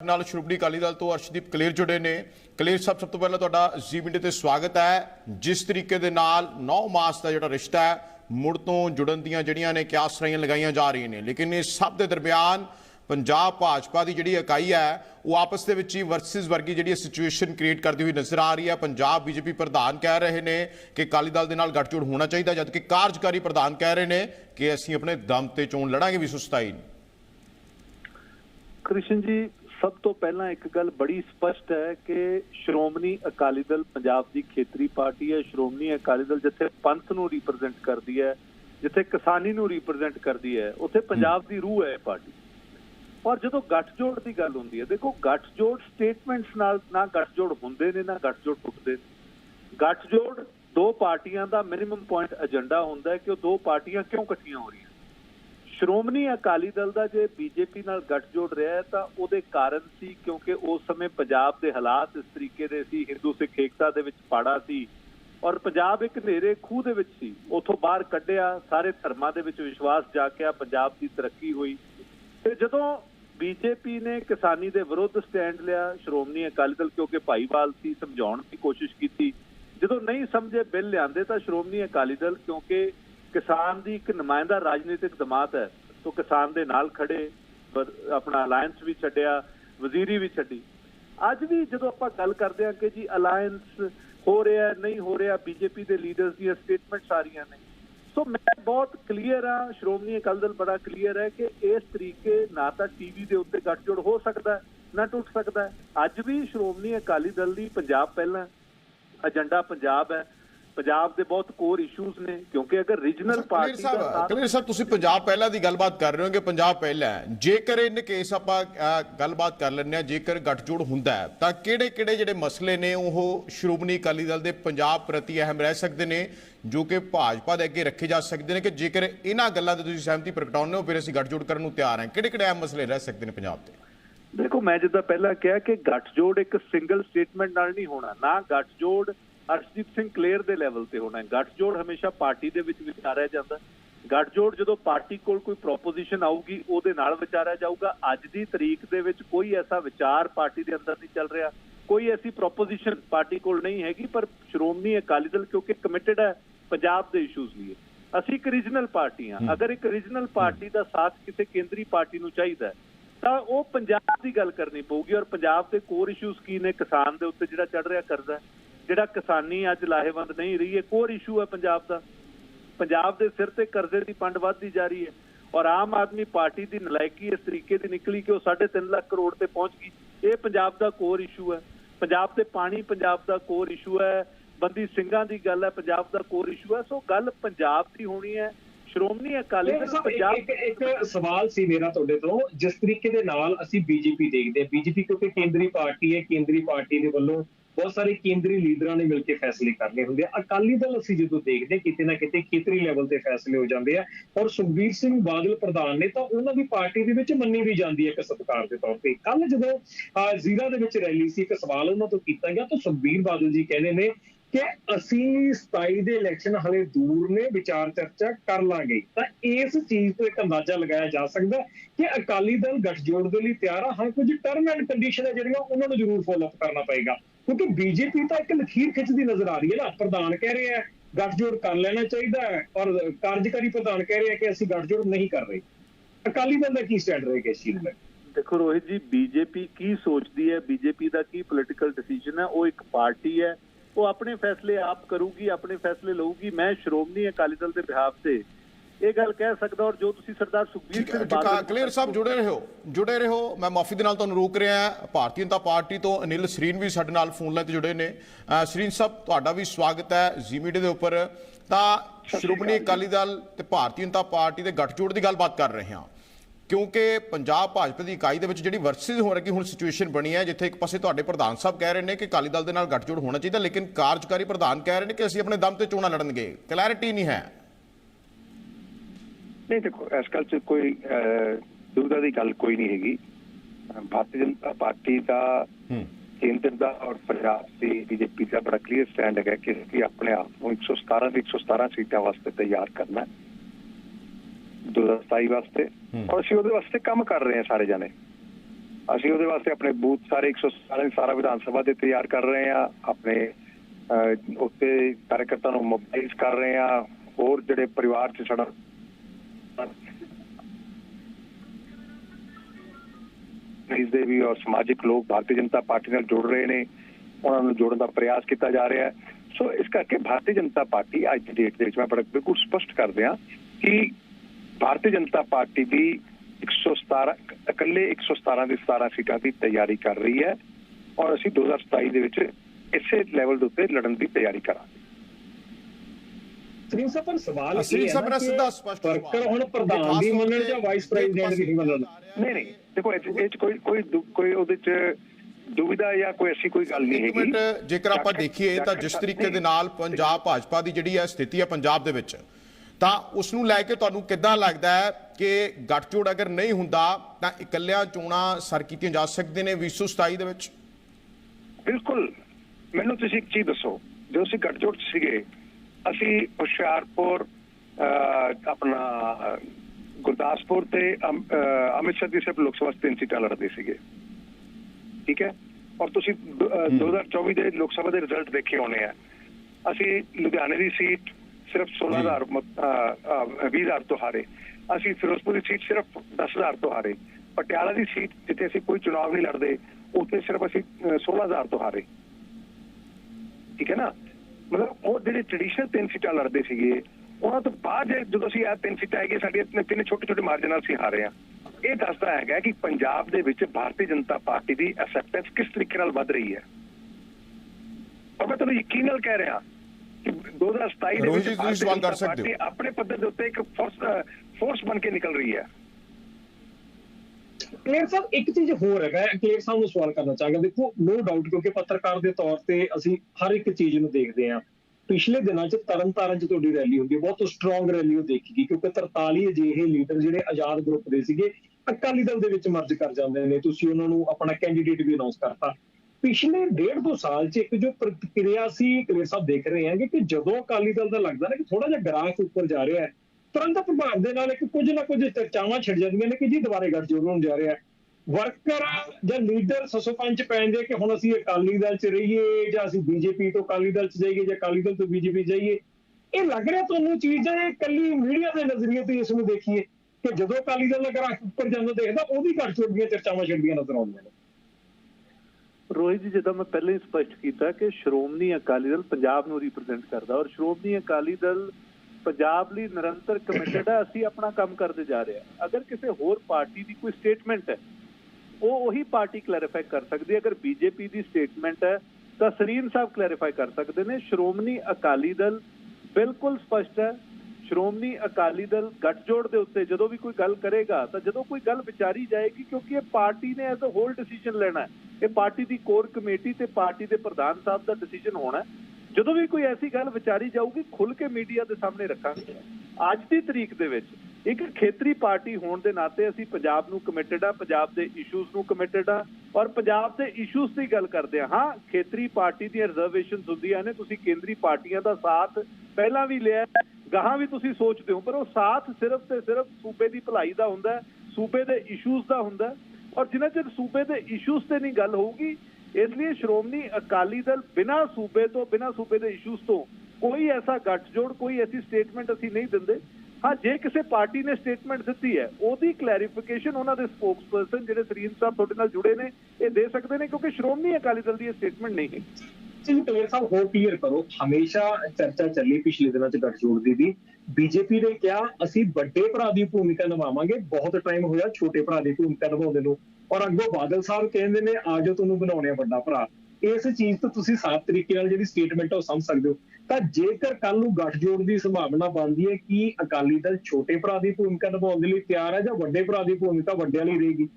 ਨਾਲ ਸ਼੍ਰੋਮਣੀ ਅਕਾਲੀ ਦਲ ਤੋਂ ਅਰਸ਼ਦੀਪ ਕਲੇਰ ਜੁੜੇ ਨੇ। ਕਲੇਰ ਸਾਹਿਬ, ਸਭ ਤੋਂ ਪਹਿਲਾਂ ਤੁਹਾਡਾ ਜੀ ਮੀਡੀਆ ਤੇ ਸਵਾਗਤ ਹੈ। ਜਿਸ ਤਰੀਕੇ ਦੇ ਨਾਲ 9 ਮਾਸ ਦਾ ਜਿਹੜਾ ਰਿਸ਼ਤਾ ਹੈ, ਮੁੜ ਤੋਂ ਜੁੜਨ ਦੀਆਂ ਜਿਹੜੀਆਂ ਨੇ ਕਿਆਸ ਰਾਈਆਂ ਲਗਾਈਆਂ ਜਾ ਰਹੀਆਂ ਨੇ। ਲੇਕਿਨ ਇਸ ਸਭ ਦੇ ਦਰਮਿਆਨ ਪੰਜਾਬ ਭਾਜਪਾ ਦੀ ਜਿਹੜੀ ਇਕਾਈ ਹੈ, ਉਹ ਆਪਸ ਦੇ ਵਿੱਚ ਹੀ ਵਰਸਸ ਵਰਗੀ ਜਿਹੜੀ ਸਿਚੁਏਸ਼ਨ ਕ੍ਰੀਏਟ ਕਰਦੀ ਹੋਈ ਨਜ਼ਰ ਆ ਰਹੀ ਹੈ। ਪੰਜਾਬ ਬੀਜੇਪੀ ਪ੍ਰਧਾਨ ਕਹਿ ਰਹੇ ਨੇ ਕਿ ਅਕਾਲੀ ਦਲ ਦੇ ਨਾਲ ਗੱਠਜੋੜ ਹੋਣਾ ਚਾਹੀਦਾ, ਜਦਕਿ ਕਾਰਜਕਾਰੀ ਪ੍ਰਧਾਨ ਕਹਿ ਰਹੇ ਨੇ ਕਿ ਅਸੀਂ ਆਪਣੇ ਦਮ ਤੇ ਚੋਣ ਲੜਾਂਗੇ, ਵੀ ਸੁਸਤਾਈ ਕ੍ਰਿਸ਼ਨ ਜੀ ਸਭ ਤੋਂ ਪਹਿਲਾਂ ਇੱਕ ਗੱਲ ਬੜੀ ਸਪਸ਼ਟ ਹੈ ਕਿ ਸ਼੍ਰੋਮਣੀ ਅਕਾਲੀ ਦਲ ਪੰਜਾਬ ਦੀ ਖੇਤਰੀ ਪਾਰਟੀ ਹੈ। ਸ਼੍ਰੋਮਣੀ ਅਕਾਲੀ ਦਲ ਜਿੱਥੇ ਪੰਥ ਨੂੰ ਰਿਪਰੈਜ਼ੈਂਟ ਕਰਦੀ ਹੈ, ਜਿੱਥੇ ਕਿਸਾਨੀ ਨੂੰ ਰਿਪਰੈਜ਼ੈਂਟ ਕਰਦੀ ਹੈ, ਉੱਥੇ ਪੰਜਾਬ ਦੀ ਰੂਹ ਹੈ ਇਹ ਪਾਰਟੀ। ਔਰ ਜਦੋਂ ਗੱਠਜੋੜ ਦੀ ਗੱਲ ਹੁੰਦੀ ਹੈ, ਦੇਖੋ ਗੱਠਜੋੜ ਸਟੇਟਮੈਂਟਸ ਨਾਲ ਨਾ ਗੱਠਜੋੜ ਹੁੰਦੇ ਨੇ, ਨਾ ਗੱਠਜੋੜ ਟੁੱਟਦੇ ਨੇ। ਗੱਠਜੋੜ ਦੋ ਪਾਰਟੀਆਂ ਦਾ ਮਿਨੀਮਮ ਪੁਆਇੰਟ ਏਜੰਡਾ ਹੁੰਦਾ ਹੈ ਕਿ ਉਹ ਦੋ ਪਾਰਟੀਆਂ ਕਿਉਂ ਇਕੱਠੀਆਂ ਹੋ ਰਹੀਆਂ? ਸ਼੍ਰੋਮਣੀ ਅਕਾਲੀ ਦਲ ਦਾ ਜੇ ਬੀਜੇਪੀ ਨਾਲ ਗੱਠਜੋੜ ਰਿਹਾ ਹੈ, ਤਾਂ ਉਹਦੇ ਕਾਰਨ ਸੀ ਕਿਉਂਕਿ ਉਸ ਸਮੇਂ ਪੰਜਾਬ ਦੇ ਹਾਲਾਤ ਇਸ ਤਰੀਕੇ ਦੇ ਸੀ, ਹਿੰਦੂ ਸਿੱਖ ਏਕਤਾ ਦੇ ਵਿੱਚ ਪਾੜਾ ਸੀ ਔਰ ਪੰਜਾਬ ਇੱਕ ਹਨੇਰੇ ਖੂਹ ਦੇ ਵਿੱਚ ਸੀ, ਉਥੋਂ ਬਾਹਰ ਕੱਢਿਆ, ਸਾਰੇ ਧਰਮਾਂ ਦੇ ਵਿੱਚ ਵਿਸ਼ਵਾਸ ਜਾਗਿਆ, ਪੰਜਾਬ ਦੀ ਤਰੱਕੀ ਹੋਈ। ਤੇ ਜਦੋਂ ਬੀਜੇਪੀ ਨੇ ਕਿਸਾਨੀ ਦੇ ਵਿਰੁੱਧ ਸਟੈਂਡ ਲਿਆ, ਸ਼੍ਰੋਮਣੀ ਅਕਾਲੀ ਦਲ ਕਿਉਂਕਿ ਭਾਈਵਾਲ ਸੀ, ਸਮਝਾਉਣ ਦੀ ਕੋਸ਼ਿਸ਼ ਕੀਤੀ, ਜਦੋਂ ਨਹੀਂ ਸਮਝੇ ਬਿੱਲ ਲਿਆਂਦੇ ਤਾਂ ਸ਼੍ਰੋਮਣੀ ਅਕਾਲੀ ਦਲ ਕਿਉਂਕਿ ਕਿਸਾਨ ਦੀ ਇੱਕ ਨੁਮਾਇੰਦਾ ਰਾਜਨੀਤਿਕ ਜਮਾਤ ਹੈ ਤੋਂ ਕਿਸਾਨ ਦੇ ਨਾਲ ਖੜੇ ਆਪਣਾ ਅਲਾਈਅੰਸ ਵੀ ਛੱਡਿਆ, ਵਜ਼ੀਰੀ ਵੀ ਛੱਡੀ। ਅੱਜ ਵੀ ਜਦੋਂ ਆਪਾਂ ਗੱਲ ਕਰਦੇ ਹਾਂ ਕਿ ਜੀ ਅਲਾਈਅੰਸ ਹੋ ਰਿਹਾ, ਨਹੀਂ ਹੋ ਰਿਹਾ, ਬੀਜੇਪੀ ਦੇ ਲੀਡਰਸ ਦੀਆਂ ਸਟੇਟਮੈਂਟਸ ਆ ਰਹੀਆਂ ਨੇ, ਸੋ ਮੈਂ ਬਹੁਤ ਕਲੀਅਰ ਆ ਸ਼੍ਰੋਮਣੀ ਅਕਾਲੀ ਦਲ ਬੜਾ ਕਲੀਅਰ ਹੈ ਕਿ ਇਸ ਤਰੀਕੇ ਨਾ ਤਾਂ ਟੀਵੀ ਦੇ ਉੱਤੇ ਗੱਠਜੋੜ ਹੋ ਸਕਦਾ ਨਾ ਟੁੱਟ ਸਕਦਾ ਅੱਜ ਵੀ ਸ਼੍ਰੋਮਣੀ ਅਕਾਲੀ ਦਲ ਦੀ ਪੰਜਾਬ ਪਹਿਲਾਂ ਏਜੰਡਾ ਪੰਜਾਬ ਹੈ ਪੰਜਾਬ ਦੇ ਬਹੁਤ ਕੋਰ ਇਸ਼ੂਜ਼ ਨੇ ਕਿਉਂਕਿ ਅਗਰ ਰੀਜਨਲ ਪਾਰਟੀ ਦਾ ਕਲੀਅਰ ਸਾਹਿਬ ਤੁਸੀਂ ਪੰਜਾਬ ਪਹਿਲਾਂ ਦੀ ਗੱਲਬਾਤ ਕਰ ਰਹੇ ਹੋ ਕਿ ਪੰਜਾਬ ਪਹਿਲਾਂ ਹੈ। ਜੇਕਰ ਇਨ ਕੇਸ ਆਪਾਂ ਗੱਲਬਾਤ ਕਰ ਲੈਂਦੇ ਹਾਂ ਜੇਕਰ ਗੱਠਜੋੜ ਹੁੰਦਾ ਹੈ ਤਾਂ ਕਿਹੜੇ ਕਿਹੜੇ ਜਿਹੜੇ ਮਸਲੇ ਨੇ ਉਹ ਸ਼੍ਰੋਮਣੀ ਅਕਾਲੀ ਦਲ ਦੇ ਪੰਜਾਬ ਪ੍ਰਤੀ ਅਹਿਮ ਰਹਿ ਸਕਦੇ ਨੇ ਜੋ ਕਿ ਭਾਜਪਾ ਦੇ ਅੱਗੇ ਰੱਖੇ ਜਾ ਸਕਦੇ ਨੇ ਕਿ ਜੇਕਰ ਇਹਨਾਂ ਗੱਲਾਂ ਤੇ ਤੁਸੀਂ ਸਹਿਮਤੀ ਪ੍ਰਗਟਾਉਂਦੇ ਹੋ ਫਿਰ ਅਸੀਂ ਗੱਠਜੋੜ ਕਰਨ ਨੂੰ ਤਿਆਰ ਹਾਂ। ਕਿਹੜੇ ਕਿਹੜੇ ਅਹਿਮ ਮਸਲੇ ਰਹਿ ਸਕਦੇ ਨੇ ਪੰਜਾਬ ਦੇ ਦੇਖੋ ਮੈਂ ਜਿੱਦਾਂ ਪਹਿਲਾਂ ਕਿਹਾ ਕਿ ਗੱਠਜੋੜ ਇੱਕ ਸਿੰਗਲ ਸਟੇਟਮੈਂਟ ਨਾਲ ਨਹੀਂ ਹੋਣਾ। ਨਾ ਗੱਠਜੋੜ ਅਰਸ਼ਦੀਪ ਸਿੰਘ ਕਲੇਰ ਦੇ ਲੈਵਲ ਤੇ ਹੋਣਾ ਹੈ। ਗੱਠਜੋੜ ਹਮੇਸ਼ਾ ਪਾਰਟੀ ਦੇ ਵਿੱਚ ਵਿਚਾਰਿਆ ਜਾਂਦਾ। ਗੱਠਜੋੜ ਜਦੋਂ ਪਾਰਟੀ ਕੋਲ ਕੋਈ ਪ੍ਰੋਪੋਜੀਸ਼ਨ ਆਊਗੀ ਉਹਦੇ ਨਾਲ ਵਿਚਾਰਿਆ ਜਾਊਗਾ। ਅੱਜ ਦੀ ਤਰੀਕ ਦੇ ਵਿੱਚ ਕੋਈ ਐਸਾ ਵਿਚਾਰ ਪਾਰਟੀ ਦੇ ਅੰਦਰ ਨਹੀਂ ਚੱਲ ਰਿਹਾ। ਕੋਈ ਐਸੀ ਪ੍ਰੋਪੋਜੀਸ਼ਨ ਪਾਰਟੀ ਕੋਲ ਨਹੀਂ ਹੈਗੀ ਪਰ ਸ਼੍ਰੋਮਣੀ ਅਕਾਲੀ ਦਲ ਕਿਉਂਕਿ ਕਮਿਟਡ ਹੈ ਪੰਜਾਬ ਦੇ ਇਸ਼ੂਜ਼ ਲਈ। ਅਸੀਂ ਇੱਕ ਰੀਜਨਲ ਪਾਰਟੀ ਹਾਂ। ਅਗਰ ਇੱਕ ਰੀਜਨਲ ਪਾਰਟੀ ਦਾ ਸਾਥ ਕਿਸੇ ਕੇਂਦਰੀ ਪਾਰਟੀ ਨੂੰ ਚਾਹੀਦਾ ਤਾਂ ਉਹ ਪੰਜਾਬ ਦੀ ਗੱਲ ਕਰਨੀ ਪਊਗੀ। ਔਰ ਪੰਜਾਬ ਦੇ ਕੋਰ ਇਸ਼ੂਜ਼ ਕੀ ਨੇ? ਕਿਸਾਨ ਦੇ ਉੱਤੇ ਜਿਹੜਾ ਚੜ ਰਿਹਾ ਕਰਜ਼ਾ ਜਿਹੜਾ ਕਿਸਾਨੀ ਅੱਜ ਲਾਹੇਵੰਦ ਨਹੀਂ ਰਹੀ ਹੈ ਕੋਰ ਇਸ਼ੂ ਹੈ ਪੰਜਾਬ ਦਾ। ਪੰਜਾਬ ਦੇ ਸਿਰ ਤੇ ਕਰਜ਼ੇ ਦੀ ਪੰਡ ਵੱਧਦੀ ਜਾ ਰਹੀ ਹੈ ਔਰ ਆਮ ਆਦਮੀ ਪਾਰਟੀ ਦੀ ਨਲਾਇਕੀ ਇਸ ਤਰੀਕੇ ਦੀ ਨਿਕਲੀ ਕਿ ਉਹ 3.5 ਲੱਖ ਕਰੋੜ ਤੇ ਪਹੁੰਚ ਗਈ। ਇਹ ਪੰਜਾਬ ਦਾ ਕੋਰ ਇਸ਼ੂ ਹੈ। ਪੰਜਾਬ ਤੇ ਪਾਣੀ ਪੰਜਾਬ ਦਾ ਕੋਰ ਇਸ਼ੂ ਹੈ। ਬੰਦੀ ਸਿੰਘਾਂ ਦੀ ਗੱਲ ਹੈ ਪੰਜਾਬ ਦਾ ਕੋਰ ਇਸ਼ੂ ਹੈ। ਸੋ ਗੱਲ ਪੰਜਾਬ ਦੀ ਹੋਣੀ ਹੈ। ਸ਼੍ਰੋਮਣੀ ਅਕਾਲੀ ਦਲ ਪੰਜਾਬ ਇੱਕ ਇੱਕ ਇੱਕ ਸਵਾਲ ਸੀ ਮੇਰਾ ਤੁਹਾਡੇ ਤੋਂ। ਜਿਸ ਤਰੀਕੇ ਦੇ ਨਾਲ ਅਸੀਂ ਬੀਜੇਪੀ ਦੇਖਦੇ ਹਾਂ। ਬੀਜੇਪੀ ਕਿਉਂਕਿ ਕੇਂਦਰੀ ਪਾਰਟੀ ਹੈ ਕੇਂਦਰੀ ਪਾਰਟੀ ਦੇ ਵੱਲੋਂ ਬਹੁਤ ਸਾਰੇ ਕੇਂਦਰੀ ਲੀਡਰਾਂ ਨੇ ਮਿਲ ਕੇ ਫੈਸਲੇ ਕਰਨੇ ਹੁੰਦੇ ਆ। ਅਕਾਲੀ ਦਲ ਅਸੀਂ ਜਦੋਂ ਦੇਖਦੇ ਹਾਂ, ਕਿਤੇ ਨਾ ਕਿਤੇ ਖੇਤਰੀ ਲੈਵਲ ਤੇ ਫੈਸਲੇ ਹੋ ਜਾਂਦੇ ਆ। ਔਰ ਸੁਖਬੀਰ ਸਿੰਘ ਬਾਦਲ ਪ੍ਰਧਾਨ ਨੇ ਤਾਂ ਉਹਨਾਂ ਦੀ ਪਾਰਟੀ ਦੇ ਵਿੱਚ ਮੰਨੀ ਵੀ ਜਾਂਦੀ ਹੈ ਇੱਕ ਸਤਿਕਾਰ ਦੇ ਤੌਰ ਤੇ। ਕੱਲ ਜਦੋਂ ਅਹ, ਜ਼ੀਰਾ ਦੇ ਵਿੱਚ ਰੈਲੀ ਸੀ ਇੱਕ ਸਵਾਲ ਉਹਨਾਂ ਤੋਂ ਕੀਤਾ ਗਿਆ ਤਾਂ ਸੁਖਬੀਰ ਬਾਦਲ ਜੀ ਕਹਿੰਦੇ ਨੇ ਕਿ ਅਸੀਂ 27 ਦੇ ਇਲੈਕਸ਼ਨ ਹਲੇ ਦੂਰ ਨੇ ਵਿਚਾਰ ਚਰਚਾ ਕਰ ਲਾਂਗੇ। ਤਾਂ ਇਸ ਚੀਜ਼ ਤੋਂ ਇੱਕ ਅੰਦਾਜ਼ਾ ਲਗਾਇਆ ਜਾ ਸਕਦਾ ਕਿ ਅਕਾਲੀ ਦਲ ਗੱਠਜੋੜ ਦੇ ਲਈ ਤਿਆਰ ਆ। ਹਾਂ ਕੁਝ ਟਰਮ ਐਂਡ ਕੰਡੀਸ਼ਨ ਹੈ ਜਿਹੜੀਆਂ ਉਹਨਾਂ ਨੂੰ ਜ਼ਰੂਰ ਫੋਲੋ ਅਪ ਕਰਨਾ ਪਏਗਾ। ਕਿਉਂਕਿ ਬੀਜੇਪੀ ਤਾਂ ਇੱਕ ਲਖੀਰ ਖਿੱਚਦੀ ਨਜ਼ਰ ਆ ਰਹੀ ਹੈ ਨਾ। ਪ੍ਰਧਾਨ ਕਹਿ ਰਹੇ ਆ ਗੱਠਜੋੜ ਕਰ ਲੈਣਾ ਚਾਹੀਦਾ ਹੈ ਔਰ ਕਾਰਜਕਾਰੀ ਪ੍ਰਧਾਨ ਕਹਿ ਰਹੇ ਆ ਕਿ ਅਸੀਂ ਗੱਠਜੋੜ ਨਹੀਂ ਕਰ ਰਹੇ। ਅਕਾਲੀ ਦਲ ਦਾ ਕੀ ਸਟੈਂਡ ਰਹੇਗਾ ਇਸ ਚੀਜ਼ ਦਾ? ਦੇਖੋ ਰੋਹਿਤ ਜੀ ਬੀਜੇਪੀ ਕੀ ਸੋਚਦੀ ਹੈ? ਬੀਜੇਪੀ ਦਾ ਕੀ ਪੋਲੀਟੀਕਲ ਡਿਸੀਜਨ ਹੈ? ਉਹ ਇੱਕ ਪਾਰਟੀ ਹੈ। ਉਹ ਆਪਣੇ ਫੈਸਲੇ ਆਪ ਕਰੂਗੀ, ਆਪਣੇ ਫੈਸਲੇ ਲਊਗੀ। ਮੈਂ ਸ਼੍ਰੋਮਣੀ ਅਕਾਲੀ ਦਲ ਦੇ ਬਿਹਾਫ ਤੇ ਇਹ ਗੱਲ ਕਹਿ ਸਕਦਾ ਔਰ ਜੋ ਤੁਸੀਂ ਸਰਦਾਰ ਸੁਖਬੀਰ ਸਿੰਘ ਬਾਦਲ ਕਲੀਅਰ ਸਾਹਿਬ ਜੁੜੇ ਰਹੋ ਜੁੜੇ ਰਹੋ। ਮੈਂ ਮਾਫੀ ਦੇ ਨਾਲ ਤੁਹਾਨੂੰ ਰੋਕ ਰਿਹਾ ਹਾਂ। ਭਾਰਤੀ ਜਨਤਾ ਪਾਰਟੀ ਤੋਂ ਅਨਿਲ ਸਰੀਨ ਵੀ ਸਾਡੇ ਨਾਲ ਫੋਨ ਲਾਈਨ ਤੇ ਜੁੜੇ ਨੇ। ਸਰੀਨ ਸਾਹਿਬ ਤੁਹਾਡਾ ਵੀ ਸਵਾਗਤ ਹੈ ਜੀ ਮੀਡੀਆ ਦੇ ਉੱਪਰ। ਤਾਂ ਸ਼੍ਰੋਮਣੀ ਅਕਾਲੀ ਦਲ ਤੇ ਭਾਰਤੀ ਜਨਤਾ ਪਾਰਟੀ ਦੇ ਗੱਠਜੋੜ ਦੀ ਗੱਲਬਾਤ ਕਰ ਰਹੇ ਹਾਂ। ਕਿਉਂਕਿ ਪੰਜਾਬ ਭਾਜਪਾ ਦੀ ਇਕਾਈ ਦੇ ਵਿੱਚ ਜਿਹੜੀ ਵਰਸਿਸ ਹੋ ਰਹੀ ਹੁਣ ਸਿਚੁਏਸ਼ਨ ਬਣੀ ਹੈ ਜਿੱਥੇ ਇੱਕ ਪਾਸੇ ਤੁਹਾਡੇ ਪ੍ਰਧਾਨ ਸਾਹਿਬ ਕਹਿ ਰਹੇ ਨੇ ਕਿ ਅਕਾਲੀ ਦਲ ਦੇ ਨਾਲ ਗੱਠਜੋੜ ਹੋਣਾ ਚਾਹੀਦਾ ਲੇਕਿਨ ਕਾਰਜਕਾਰੀ ਪ੍ਰਧਾਨ ਕਹਿ ਰਹੇ ਨੇ ਕਿ ਅਸੀਂ ਆਪਣੇ ਦਮ ਤੇ ਚੋਣਾਂ ਲੜਨਗੇ। ਕਲੈਰਿਟੀ ਨਹੀਂ ਹੈ। ਨਹੀਂ ਦੇਖੋ ਇਸ ਗੱਲ 'ਚ ਕੋਈ ਦੁਵਿਧਾ ਦੀ ਗੱਲ ਕੋਈ ਨਹੀਂ ਹੈਗੀ। ਭਾਰਤੀ ਜਨਤਾ ਪਾਰਟੀ ਦਾ ਹੂੰ। ਕੇਂਦਰ ਦਾ ਔਰ ਪੰਜਾਬ ਦੀ ਬੀਜੇਪੀ ਦਾ ਬੜਾ ਕਲੀਅਰ ਸਟੈਂਡ ਹੈਗਾ ਕਿ ਅਸੀਂ ਆਪਣੇ ਆਪ ਨੂੰ 117 ਦੇ 117 ਸੀਟਾਂ ਵਾਸਤੇ ਤਿਆਰ ਕਰਨਾ ਹੈ। 2027 ਵਾਸਤੇ। ਹੂੰ। ਔਰ ਅਸੀਂ ਉਹਦੇ ਵਾਸਤੇ ਕੰਮ ਕਰ ਰਹੇ ਹਾਂ ਸਾਰੇ ਜਣੇ। ਅਸੀਂ ਉਹਦੇ ਵਾਸਤੇ ਆਪਣੇ ਬੂਥ ਸਾਰੇ 117 ਸਾਰਾ ਵਿਧਾਨ ਸਭਾ ਦੇ ਤਿਆਰ ਕਰ ਰਹੇ ਆ ਆਪਣੇ ਉੱਤੇ ਕਾਰਜਕਰਤਾ ਨੂੰ ਮੋਬਾਈਲ ਕਰ ਰਹੇ ਆ ਹੋਰ ਜਿਹੜੇ ਪਰਿਵਾਰ ਚ ਸਾਡਾ ਇਸ ਦੇ ਵੀ ਔਰ ਸਮਾਜਿਕ ਲੋਕ ਭਾਰਤੀ ਜਨਤਾ ਪਾਰਟੀ ਨਾਲ ਜੁੜ ਰਹੇ ਨੇ, ਉਹਨਾਂ ਨੂੰ ਜੋੜਨ ਦਾ ਪ੍ਰਯਾਸ ਕੀਤਾ ਜਾ ਰਿਹਾ ਹੈ। ਸੋ ਇਸ ਕਰਕੇ ਭਾਰਤੀ ਜਨਤਾ ਪਾਰਟੀ ਅੱਜ ਦੀ ਡੇਟ ਦੇ ਵਿੱਚ ਮੈਂ ਬੜਾ ਬਿਲਕੁਲ ਸਪਸ਼ਟ ਕਰ ਦਿਆਂ ਕਿ ਭਾਰਤੀ ਜਨਤਾ ਪਾਰਟੀ ਦੀ 117 ਇਕੱਲੇ 117 ਦੀ 17 ਸੀਟਾਂ ਦੀ ਤਿਆਰੀ ਕਰ ਰਹੀ ਹੈ ਔਰ ਅਸੀਂ 2027 ਦੇ ਵਿੱਚ ਇਸੇ ਲੈਵਲ ਦੇ ਉੱਤੇ ਲੜਨ ਦੀ ਤਿਆਰੀ ਕਰਾਂਗੇ। ਸ੍ਰੀ ਸਾਹਿਬ ਪਰ ਸਵਾਲ ਇਹ ਹੈ ਨਾ ਸਿੱਧਾ ਸਪਸ਼ਟ ਵਰਕਰ ਹੁਣ ਪ੍ਰਧਾਨ ਦੀ ਮੰਨਣ ਜਾਂ ਵਾਈਸ ਪ੍ਰੈਜ਼ੀਡੈਂਟ ਦੀ ਮੰਨਣ? ਨਹੀਂ ਨਹੀਂ ਦੇਖੋ ਇਹ ਕੋਈ ਕੋਈ ਕੋਈ ਉਹਦੇ ਚ ਦੁਵਿਧਾ ਜਾਂ ਕੋਈ ਐਸੀ ਕੋਈ ਗੱਲ ਨਹੀਂ ਹੈਗੀ। ਜੇਕਰ ਆਪਾਂ ਦੇਖੀਏ ਤਾਂ ਜਿਸ ਤਰੀਕੇ ਦੇ ਨਾਲ ਪੰਜਾਬ ਭਾਜਪਾ ਦੀ ਜਿਹੜੀ ਹੈ ਸਥਿਤੀ ਹੈ ਪੰਜਾਬ ਦੇ ਵਿੱਚ ਤਾਂ ਉਸ ਨੂੰ ਲੈ ਕੇ ਤੁਹਾਨੂੰ ਕਿੱਦਾਂ ਲੱਗਦਾ ਹੈ ਕਿ ਗੱਠਜੋੜ ਅਗਰ ਨਹੀਂ ਹੁੰਦਾ ਤਾਂ ਇਕੱਲਿਆਂ ਚੋਣਾਂ ਸਰ ਕੀਤੀਆਂ ਜਾ ਸਕਦੀਆਂ ਨੇ 2027 ਦੇ ਵਿੱਚ? ਬਿਲਕੁਲ। ਮੈਨੂੰ ਤੁਸੀਂ ਇੱਕ ਚੀਜ਼ ਦੱਸੋ। ਜਦੋਂ ਅਸੀਂ ਗੱਠਜੋੜ ਸੀਗੇ ਅਸੀਂ ਹੁਸ਼ਿਆਰਪੁਰ ਆਪਣਾ ਗੁਰਦਾਸਪੁਰ ਤੇ ਅੰਮ੍ਰਿਤਸਰ ਦੀ ਸਿਰਫ ਲੋਕ ਸਭਾ ਤਿੰਨ ਸੀਟਾਂ ਲੜਦੇ ਸੀਗੇ। ਠੀਕ ਹੈ? ਔਰ ਤੁਸੀਂ ਦ- ਅਹ, 2024 ਦੇ ਲੋਕ ਸਭਾ ਦੇ ਰਿਜ਼ਲਟ ਦੇਖੇ ਹੋਣੇ ਆ। ਅਸੀਂ ਲੁਧਿਆਣੇ ਦੀ ਸੀਟ ਸਿਰਫ 16000 ਮਤ- ਅਹ, ਅਹ, 20000 ਤੋਂ ਹਾਰੇ। ਅਸੀਂ ਫਿਰੋਜ਼ਪੁਰ ਦੀ ਸੀਟ ਸਿਰਫ 10000 ਤੋਂ ਹਾਰੇ। ਪਟਿਆਲਾ ਦੀ ਸੀਟ ਜਿੱਥੇ ਅਸੀਂ ਕੋਈ ਚੁਣਾਵ ਨਹੀਂ ਲੜਦੇ ਉੱਥੇ ਸਿਰਫ ਅਸੀਂ ਅਹ, 16000 ਤੋਂ ਹਾਰੇ। ਠੀਕ ਹੈ ਨਾ? ਮਤਲਬ ਉਹ ਜਿਹੜੇ ਟ੍ਰੈਡੀਸ਼ਨਲ ਤਿੰਨ ਸੀਟਾਂ ਲੜਦੇ ਸੀਗੇ ਉਹਨਾਂ ਤੋਂ ਬਾਅਦ ਜਦੋਂ ਅਸੀਂ ਇਹ ਤਿੰਨ ਸੀਟਾਂ ਹੈਗੇ ਸਾਡੀਆਂ ਤਿੰਨ- ਤਿੰਨ ਛੋਟੇ ਛੋਟੇ ਮਾਰਜਨ ਨਾਲ ਅਸੀਂ ਹਾਰੇ ਆ ਇਹ ਦੱਸਦਾ ਹੈਗਾ ਕਿ ਪੰਜਾਬ ਦੇ ਵਿੱਚ ਭਾਰਤੀ ਜਨਤਾ ਪਾਰਟੀ ਦੀ ਐਕਸੈਪਟੈਂਸ ਕਿਸ ਤਰੀਕੇ ਨਾਲ ਵੱਧ ਰਹੀ ਹੈ? ਔਰ ਮੈਂ ਤੁਹਾਨੂੰ ਯਕੀਨ ਨਾਲ ਕਹਿ ਰਿਹਾ ਕਿ 2027 ਦੇ ਵਿੱਚ ਭਾਰਤੀ ਜਨਤਾ। ਪਾਰਟੀ ਆਪਣੇ ਪੱਧਰ ਦੇ ਉੱਤੇ ਇੱਕ ਫੋਰਸ ਫੋਰਸ ਬਣ ਕੇ ਨਿਕਲ ਰਹੀ ਹੈ। ਕਲੇਰ ਸਾਹਿਬ, ਇੱਕ ਚੀਜ਼ ਹੋਰ ਹੈਗਾ ਕਲੇਰ ਸਾਹਿਬ ਨੂੰ ਸਵਾਲ ਕਰਨਾ ਚਾਹਾਂਗਾ। ਦੇਖੋ ਨੋ ਡਾਊਟ ਕਿਉਂਕਿ ਪੱਤਰਕਾਰ ਦੇ ਤੌਰ ਤੇ ਅਸੀਂ ਹਰ ਇੱਕ ਚੀਜ਼ ਨੂੰ ਦੇਖਦੇ ਹਾਂ। ਪਿਛਲੇ ਦਿਨਾਂ 'ਚ ਤਰਨਤਾਰਨ 'ਚ ਤੁਹਾਡੀ ਰੈਲੀ ਹੁੰਦੀ ਹੈ, ਬਹੁਤ ਸਟਰੋਂਗ ਰੈਲੀ ਉਹ ਦੇਖੀ ਗਈ ਕਿਉਂਕਿ 43 ਅਜਿਹੇ ਲੀਡਰ ਜਿਹੜੇ ਆਜ਼ਾਦ ਗਰੁੱਪ ਦੇ ਸੀਗੇ, ਅਕਾਲੀ ਦਲ ਦੇ ਵਿੱਚ ਮਰਜ ਕਰ ਜਾਂਦੇ ਨੇ। ਤੁਸੀਂ ਉਹਨਾਂ ਨੂੰ ਆਪਣਾ ਕੈਂਡੀਡੇਟ ਵੀ ਅਨਾਉਂਸ ਕਰਤਾ। ਪਿਛਲੇ ਡੇਢ ਦੋ ਸਾਲ 'ਚ ਇੱਕ ਜੋ ਪ੍ਰਤੀਕਿਰਿਆ ਸੀ ਕਲੇਰ ਸਾਹਿਬ ਦੇਖ ਰਹੇ ਹਾਂ ਕਿ ਜਦੋਂ ਅਕਾਲੀ ਦਲ ਦਾ ਲੱਗਦਾ ਨਾ ਕਿ ਥੋੜਾ ਜਿਹਾ ਗ੍ਰਾਫ ਉੱਪਰ ਜਾ ਰਿਹਾ ਹੈ ਤੁਰੰਤ ਪ੍ਰਭਾਵ ਦੇ ਨਾਲ ਇੱਕ ਕੁਝ ਨਾ ਕੁਝ ਚਰਚਾਵਾਂ ਛਿੜ ਜਾਂਦੀਆਂ ਨੇ ਕਿ ਜੀ ਦੁਬਾਰੇ ਗੱਠਜੋੜ ਹੋਣ ਜਾ ਰਿਹਾ ਹੈ। ਵਰਕਰ ਜਾਂ ਲੀਡਰ ਸਸੋਪੰਚ ਪੈਂਦੇ ਕਿ ਹੁਣ ਅਸੀਂ ਅਕਾਲੀ ਦਲ ਚ ਰਹੀਏ ਜਾਂ ਅਸੀਂ ਬੀਜੇਪੀ ਤੋਂ ਅਕਾਲੀ ਦਲ ਚ ਜਾਈਏ ਜਾਂ ਅਕਾਲੀ ਦਲ ਤੋਂ ਬੀਜੇਪੀ ਜਾਈਏ, ਇਹ ਲੱਗ ਰਿਹਾ ਤੁਹਾਨੂੰ ਚੀਜ਼ ਹੈ ਮੀਡੀਆ ਦੇ ਨਜ਼ਰੀਏ ਤੋਂ ਇਸ ਨੂੰ ਦੇਖੀਏ ਕਿ ਜਦੋਂ ਅਕਾਲੀ ਦਲ ਦਾ ਗ੍ਰਾਫ ਉੱਪਰ ਜਾਂਦਾ ਦੇਖਦਾ ਉਹ ਵੀ ਛੋਟ ਦੀਆਂ ਚਰਚਾਵਾਂ ਛਿੜਦੀਆਂ ਨਜ਼ਰ ਆਉਂਦੀਆਂ ਨੇ। ਰੋਹਿਤ ਜੀ, ਜਿੱਦਾਂ ਮੈਂ ਪਹਿਲਾਂ ਹੀ ਸਪਸ਼ਟ ਕੀਤਾ ਕਿ ਸ਼੍ਰੋਮਣੀ ਅਕਾਲੀ ਦਲ ਪੰਜਾਬ ਨੂੰ ਰਿਪਰੈਜ਼ੈਂਟ ਕਰਦਾ ਔਰ ਸ਼੍ਰੋਮਣੀ ਅਕਾਲੀ ਦਲ ਪੰਜਾਬ ਲਈ ਨਿਰੰਤਰ ਕਮਿਟਡ ਹੈ ਅਸੀਂ ਆਪਣਾ ਕੰਮ ਕਰਦੇ ਜਾ ਰਹੇ ਹਾਂ ਅਗਰ ਕਿਸੇ ਹੋਰ ਪਾਰਟੀ ਦੀ ਕੋਈ ਸਟੇਟਮੈਂਟ ਹੈ, ਉਹ ਉਹੀ ਪਾਰਟੀ ਕਲੈਰੀਫਾਈ ਕਰ ਸਕਦੀ ਹੈ। ਅਗਰ ਬੀਜੇਪੀ ਦੀ ਸਟੇਟਮੈਂਟ ਹੈ, ਤਾਂ ਸਰੀਨ ਸਾਹਿਬ ਕਲੈਰੀਫਾਈ ਕਰ ਸਕਦੇ ਨੇ, ਸ਼੍ਰੋਮਣੀ ਅਕਾਲੀ ਦਲ ਬਿਲਕੁਲ ਸਪਸ਼ਟ ਹੈ, ਸ਼੍ਰੋਮਣੀ ਅਕਾਲੀ ਦਲ ਗੱਠਜੋੜ ਦੇ ਉੱਤੇ ਜਦੋਂ ਵੀ ਕੋਈ ਗੱਲ ਕਰੇਗਾ, ਤਾਂ ਜਦੋਂ ਕੋਈ ਗੱਲ ਵਿਚਾਰੀ ਜਾਏਗੀ, ਕਿਉਂਕਿ ਇਹ ਪਾਰਟੀ ਨੇ ਐਜ਼ ਅ ਹੋਲ ਡਿਸੀਜਨ ਲੈਣਾ ਹੈ। ਇਹ ਪਾਰਟੀ ਦੀ ਕੋਰ ਕਮੇਟੀ ਤੇ ਪਾਰਟੀ ਦੇ ਪ੍ਰਧਾਨ ਸਾਹਿਬ ਦਾ ਡਿਸੀਜਨ ਹੋਣਾ ਜਦੋਂ ਵੀ ਕੋਈ ਐਸੀ ਗੱਲ ਵਿਚਾਰੀ ਜਾਊਗੀ ਖੁੱਲ ਕੇ ਮੀਡੀਆ ਦੇ ਸਾਹਮਣੇ ਰੱਖਾਂਗੇ। ਅੱਜ ਦੀ ਤਰੀਕ ਦੇ ਵਿੱਚ ਇੱਕ ਖੇਤਰੀ ਪਾਰਟੀ ਹੋਣ ਦੇ ਨਾਤੇ ਅਸੀਂ ਪੰਜਾਬ ਨੂੰ ਕਮਿਟਡ ਆ, ਪੰਜਾਬ ਦੇ ਇਸ਼ੂਜ਼ ਨੂੰ ਕਮਿਟਡ ਆ ਔਰ ਪੰਜਾਬ ਦੇ ਇਸ਼ੂਜ਼ ਦੀ ਗੱਲ ਕਰਦੇ ਆ। ਹਾਂ, ਖੇਤਰੀ ਪਾਰਟੀ ਦੀਆਂ ਰਿਜ਼ਰਵੇਸ਼ਨਸ ਹੁੰਦੀਆਂ ਨੇ, ਤੁਸੀਂ ਕੇਂਦਰੀ ਪਾਰਟੀਆਂ ਦਾ ਸਾਥ ਪਹਿਲਾਂ ਵੀ ਲਿਆ, ਗਾਹਾਂ ਵੀ ਤੁਸੀਂ ਸੋਚਦੇ ਹੋ, ਪਰ ਉਹ ਸਾਥ ਸਿਰਫ ਤੇ ਸਿਰਫ ਸੂਬੇ ਦੀ ਭਲਾਈ ਦਾ ਹੁੰਦਾ, ਸੂਬੇ ਦੇ ਇਸ਼ੂਜ਼ ਦਾ ਹੁੰਦਾ। ਔਰ ਜਿੰਨਾ ਚਿਰ ਸੂਬੇ ਦੇ ਇਸ਼ੂਜ਼ ਤੇ ਨਹੀਂ ਗੱਲ ਹੋਊਗੀ ਇਸ ਲਈ ਸ਼੍ਰੋਮਣੀ ਅਕਾਲੀ ਦਲ ਬਿਨਾਂ ਸੂਬੇ ਤੋਂ, ਬਿਨਾਂ ਸੂਬੇ ਦੇ ਇਸ਼ੂਜ਼ ਤੋਂ ਕੋਈ ਐਸਾ ਗੱਠਜੋੜ, ਕੋਈ ਐਸੀ ਸਟੇਟਮੈਂਟ ਅਸੀਂ ਨਹੀਂ ਦਿੰਦੇ। ਹਾਂ, ਜੇ ਕਿਸੇ ਪਾਰਟੀ ਨੇ ਸਟੇਟਮੈਂਟ ਦਿੱਤੀ ਹੈ, ਉਹਦੀ ਕਲੈਰੀਫਿਕੇਸ਼ਨ ਉਹਨਾਂ ਦੇ ਸਪੋਕਸਪਰਸਨ ਜਿਹੜੇ ਸਰੀਨ ਸਾਹਿਬ ਤੁਹਾਡੇ ਨਾਲ ਜੁੜੇ ਨੇ, ਇਹ ਦੇ ਸਕਦੇ ਨੇ ਕਿਉਂਕਿ ਸ਼੍ਰੋਮਣੀ ਅਕਾਲੀ ਦਲ ਦੀ ਇਹ ਸਟੇਟਮੈਂਟ ਨਹੀਂ ਹੈ। ਜੀ ਕਲੀਅਰ ਸਾਹਿਬ, ਹੋਰ ਕਲੀਅਰ ਕਰੋ। ਹਮੇਸ਼ਾ ਚਰਚਾ ਚੱਲੀ ਪਿਛਲੇ ਦਿਨਾਂ 'ਚ ਗੱਠਜੋੜ ਦੀ। ਵੀ ਬੀਜੇਪੀ ਨੇ ਕਿਹਾ, ਅਸੀਂ ਵੱਡੇ ਭਰਾ ਦੀ ਭੂਮਿਕਾ ਨਿਭਾਵਾਂਗੇ। ਬਹੁਤ ਟਾਈਮ ਹੋਇਆ, ਛੋਟੇ ਭਰਾ ਦੀ ਭੂਮਿਕਾ ਨਿਭਾਉਂਦੇ ਨੂੰ। ਔਰ ਅੱਗੋਂ ਬਾਦਲ ਸਾਹਿਬ ਕਹਿੰਦੇ ਨੇ ਆਜੋ ਤੁਹਾਨੂੰ ਬਣਾਉਣੇ ਆ ਵੱਡਾ ਭਰਾ। ਇਸ ਚੀਜ਼ ਤੋਂ ਤੁਸੀਂ ਸਾਫ਼ ਤਰੀਕੇ ਨਾਲ ਜਿਹੜੀ ਸਟੇਟਮੈਂਟ ਉਹ ਸਮਝ ਸਕਦੇ ਹੋ। ਤਾਂ ਜੇਕਰ ਕੱਲ ਨੂੰ ਗੱਠਜੋੜ ਦੀ ਸੰਭਾਵਨਾ ਬਣਦੀ ਹੈ ਕਿ ਅਕਾਲੀ ਦਲ ਛੋਟੇ ਭਰਾ ਦੀ ਭੂਮਿਕਾ ਨਿਭਾਉਣ ਦੇ ਲਈ ਤਿਆਰ ਹੈ ਜਾਂ ਵੱਡੇ ਭਰਾ ਦੀ ਭੂਮਿਕਾ ਵੱਡਿਆਂ ਲਈ ਰਹੇਗੀ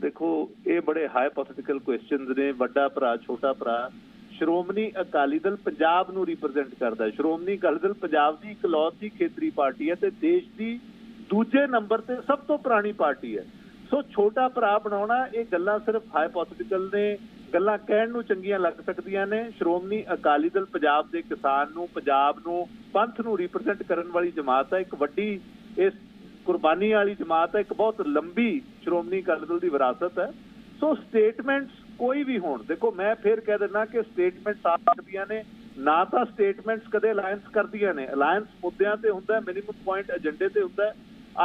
ਦੇਖੋ, ਇਹ ਬੜੇ ਹਾਈਪੋਥੈਟੀਕਲ ਕੁਐਸਚਨਸ ਨੇ, ਵੱਡਾ ਭਰਾ, ਛੋਟਾ ਭਰਾ। ਸ਼੍ਰੋਮਣੀ ਅਕਾਲੀ ਦਲ ਪੰਜਾਬ ਨੂੰ ਰਿਪਰੈਜ਼ੈਂਟ ਕਰਦਾ ਹੈ। ਸ਼੍ਰੋਮਣੀ ਅਕਾਲੀ ਦਲ ਪੰਜਾਬ ਦੀ ਇਕਲੌਤੀ ਖੇਤਰੀ ਪਾਰਟੀ ਹੈ ਤੇ ਦੇਸ਼ ਦੀ ਦੂਜੇ ਨੰਬਰ ਤੇ ਸਭ ਤੋਂ ਪੁਰਾਣੀ ਪਾਰਟੀ ਹੈ। ਸੋ ਛੋਟਾ ਭਰਾ ਬਣਾਉਣਾ, ਇਹ ਗੱਲਾਂ ਸਿਰਫ ਹਾਈਪੋਥੈਟੀਕਲ ਨੇ, ਗੱਲਾਂ ਕਹਿਣ ਨੂੰ ਚੰਗੀਆਂ ਲੱਗ ਸਕਦੀਆਂ ਨੇ। ਸ਼੍ਰੋਮਣੀ ਅਕਾਲੀ ਦਲ ਪੰਜਾਬ ਦੇ ਕਿਸਾਨ ਨੂੰ, ਪੰਜਾਬ ਨੂੰ, ਪੰਥ ਨੂੰ ਰਿਪਰੈਜ਼ੈਂਟ ਕਰਨ ਵਾਲੀ ਜਮਾਤ ਹੈ। ਇੱਕ ਵੱਡੀ ਇਸ ਕੁਰਬਾਨੀ ਵਾਲੀ ਜਮਾਤ ਹੈ, ਇੱਕ ਬਹੁਤ ਲੰਬੀ ਸ਼੍ਰੋਮਣੀ ਅਕਾਲੀ ਦਲ ਦੀ ਵਿਰਾਸਤ ਹੈ। ਸੋ ਸਟੇਟਮੈਂਟਸ ਕੋਈ ਵੀ ਹੋਣ, ਦੇਖੋ ਮੈਂ ਫਿਰ ਕਹਿ ਦਿੰਦਾ ਕਿ ਸਟੇਟਮੈਂਟਸ ਆ ਸਕਦੀਆਂ ਨੇ, ਨਾ ਤਾਂ ਸਟੇਟਮੈਂਟਸ ਕਦੇ ਅਲਾਈਅੰਸ ਕਰਦੀਆਂ ਨੇ। ਅਲਾਈਅੰਸ ਮੁੱਦਿਆਂ ਤੇ ਹੁੰਦਾ ਮਿਨੀਮਮ ਪੁਆਇੰਟ ਏਜੰਡੇ ਤੇ ਹੁੰਦਾ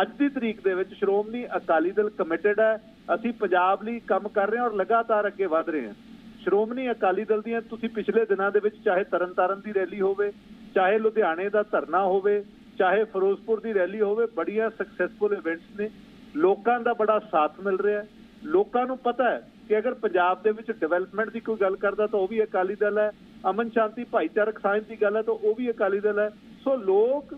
ਅੱਜ ਦੀ ਤਰੀਕ ਦੇ ਵਿੱਚ ਸ਼੍ਰੋਮਣੀ ਅਕਾਲੀ ਦਲ ਕਮਿਟਿਡ ਹੈ। ਅਸੀਂ ਪੰਜਾਬ ਲਈ ਕੰਮ ਕਰ ਰਹੇ ਹਾਂ ਔਰ ਲਗਾਤਾਰ ਅੱਗੇ ਵਧ ਰਹੇ ਹਾਂ। ਸ਼੍ਰੋਮਣੀ ਅਕਾਲੀ ਦਲ ਦੀਆਂ ਤੁਸੀਂ ਪਿਛਲੇ ਦਿਨਾਂ ਦੇ ਵਿੱਚ ਚਾਹੇ ਤਰਨਤਾਰਨ ਦੀ ਰੈਲੀ ਹੋਵੇ, ਚਾਹੇ ਲੁਧਿਆਣੇ ਦਾ ਧਰਨਾ ਹੋਵੇ ਚਾਹੇ ਫਿਰੋਜ਼ਪੁਰ ਦੀ ਰੈਲੀ ਹੋਵੇ, ਬੜੀਆਂ ਸਕਸੈਸਫੁਲ ਇਵੈਂਟਸ ਨੇ। ਲੋਕਾਂ ਦਾ ਬੜਾ ਸਾਥ ਮਿਲ ਰਿਹਾ ਹੈ। ਲੋਕਾਂ ਨੂੰ ਪਤਾ ਹੈ ਕਿ ਅਗਰ ਪੰਜਾਬ ਦੇ ਵਿੱਚ ਡਿਵੈਲਪਮੈਂਟ ਦੀ ਕੋਈ ਗੱਲ ਕਰਦਾ ਤਾਂ ਉਹ ਵੀ ਅਕਾਲੀ ਦਲ ਹੈ। ਅਮਨ ਸ਼ਾਂਤੀ ਭਾਈਚਾਰਕ ਸਾਂਝ ਦੀ ਗੱਲ ਹੈ ਤਾਂ ਉਹ ਵੀ ਅਕਾਲੀ ਦਲ ਹੈ। ਸੋ ਲੋਕ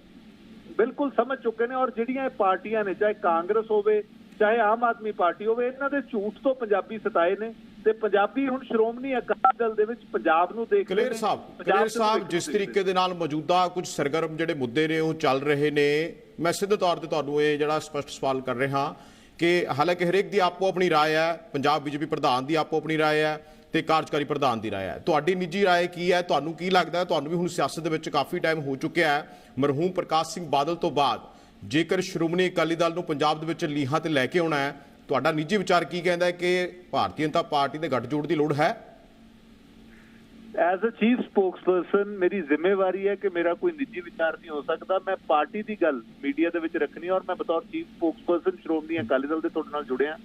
ਬਿਲਕੁਲ ਸਮਝ ਚੁੱਕੇ ਨੇ ਔਰ ਜਿਹੜੀਆਂ ਇਹ ਪਾਰਟੀਆਂ ਨੇ, ਚਾਹੇ ਕਾਂਗਰਸ ਹੋਵੇ, ਚਾਹੇ ਆਮ ਆਦਮੀ ਪਾਰਟੀ ਹੋਵੇ, ਇਹਨਾਂ ਦੇ ਝੂਠ ਤੋਂ ਪੰਜਾਬੀ ਸਤਾਏ ਨੇ। ਤੇ ਪੰਜਾਬੀ ਹੁਣ ਸ਼੍ਰੋਮਣੀ ਅਕਾਲੀ ਦਲ ਦੇ ਵਿੱਚ ਪੰਜਾਬ ਨੂੰ ਦੇਖ ਰਹੇ ਕਲੇਰ ਨੇ, ਸਾਹਿਬ ਪੰਜਾਬ ਕਲੇਰ ਦੇ ਸਾਹਿਬ ਭਵਿੱਖ ਜਿਸ ਨੂੰ ਦੇਖ ਰਹੇ ਤਰੀਕੇ ਦੇ ਨਾਲ ਮੌਜੂਦਾ ਕੁਝ ਸਰਗਰਮ ਜਿਹੜੇ ਮੁੱਦੇ ਨੇ ਉਹ ਚੱਲ ਰਹੇ ਨੇ ਮੈਂ ਸਿੱਧੇ ਤੌਰ ਤੇ ਤੁਹਾਨੂੰ ਇਹ ਜਿਹੜਾ ਸਪਸ਼ਟ ਸਵਾਲ ਕਰ ਰਿਹਾ ਕਿ ਹਾਲਾਂਕਿ ਹਰੇਕ ਦੀ ਆਪੋ ਆਪਣੀ رائے ਹੈ ਪੰਜਾਬ ਬੀਜੇਪੀ ਪ੍ਰਧਾਨ ਦੀ ਆਪੋ ਆਪਣੀ رائے ਹੈ ਤੇ ਕਾਰਜਕਾਰੀ ਪ੍ਰਧਾਨ ਦੀ رائے ਹੈ ਤੁਹਾਡੀ ਨਿੱਜੀ رائے ਕੀ ਹੈ ਤੁਹਾਨੂੰ ਕੀ ਲੱਗਦਾ ਹੈ ਤੁਹਾਨੂੰ ਵੀ ਹੁਣ ਸਿਆਸਤ ਦੇ ਵਿੱਚ ਕਾਫੀ ਟਾਈਮ ਹੋ ਚੁੱਕਿਆ ਹੈ ਮਰਹੂਮ ਪ੍ਰਕਾਸ਼ ਸਿੰਘ ਬਾਦਲ ਤੋਂ ਬਾਅਦ ਜੇਕਰ ਸ਼੍ਰੋਮਣੀ ਅਕਾਲੀ ਦਲ ਨੂੰ ਪੰਜਾਬ ਦੇ ਵਿੱਚ ਲੀਹਾਂ ਤੇ ਲੈ ਕੇ ਆਉਣਾ ਹੈ ਤੁਹਾਡਾ ਨਿੱਜੀ ਵਿਚਾਰ ਕੀ ਕਹਿੰਦਾ ਹੈ ਕਿ ਭਾਰਤੀ ਜਨਤਾ ਪਾਰਟੀ ਦੇ ਗੱਠਜੋੜ ਦੀ ਲੋੜ ਹੈ? ਐਜ਼ ਅ ਚੀਫ ਸਪੋਕਸਪਰਸਨ ਮੇਰੀ ਜ਼ਿੰਮੇਵਾਰੀ ਹੈ ਕਿ ਮੇਰਾ ਕੋਈ ਨਿੱਜੀ ਵਿਚਾਰ ਨਹੀਂ ਹੋ ਸਕਦਾ। ਮੈਂ ਪਾਰਟੀ ਦੀ ਗੱਲ ਮੀਡੀਆ ਦੇ ਵਿੱਚ ਰੱਖਣੀ ਔਰ ਮੈਂ ਬਤੌਰ ਚੀਫ ਸਪੋਕਸਪਰਸਨ ਸ਼੍ਰੋਮਣੀ ਅਕਾਲੀ ਦਲ ਦੇ ਤੁਹਾਡੇ ਨਾਲ ਜੁੜਿਆ।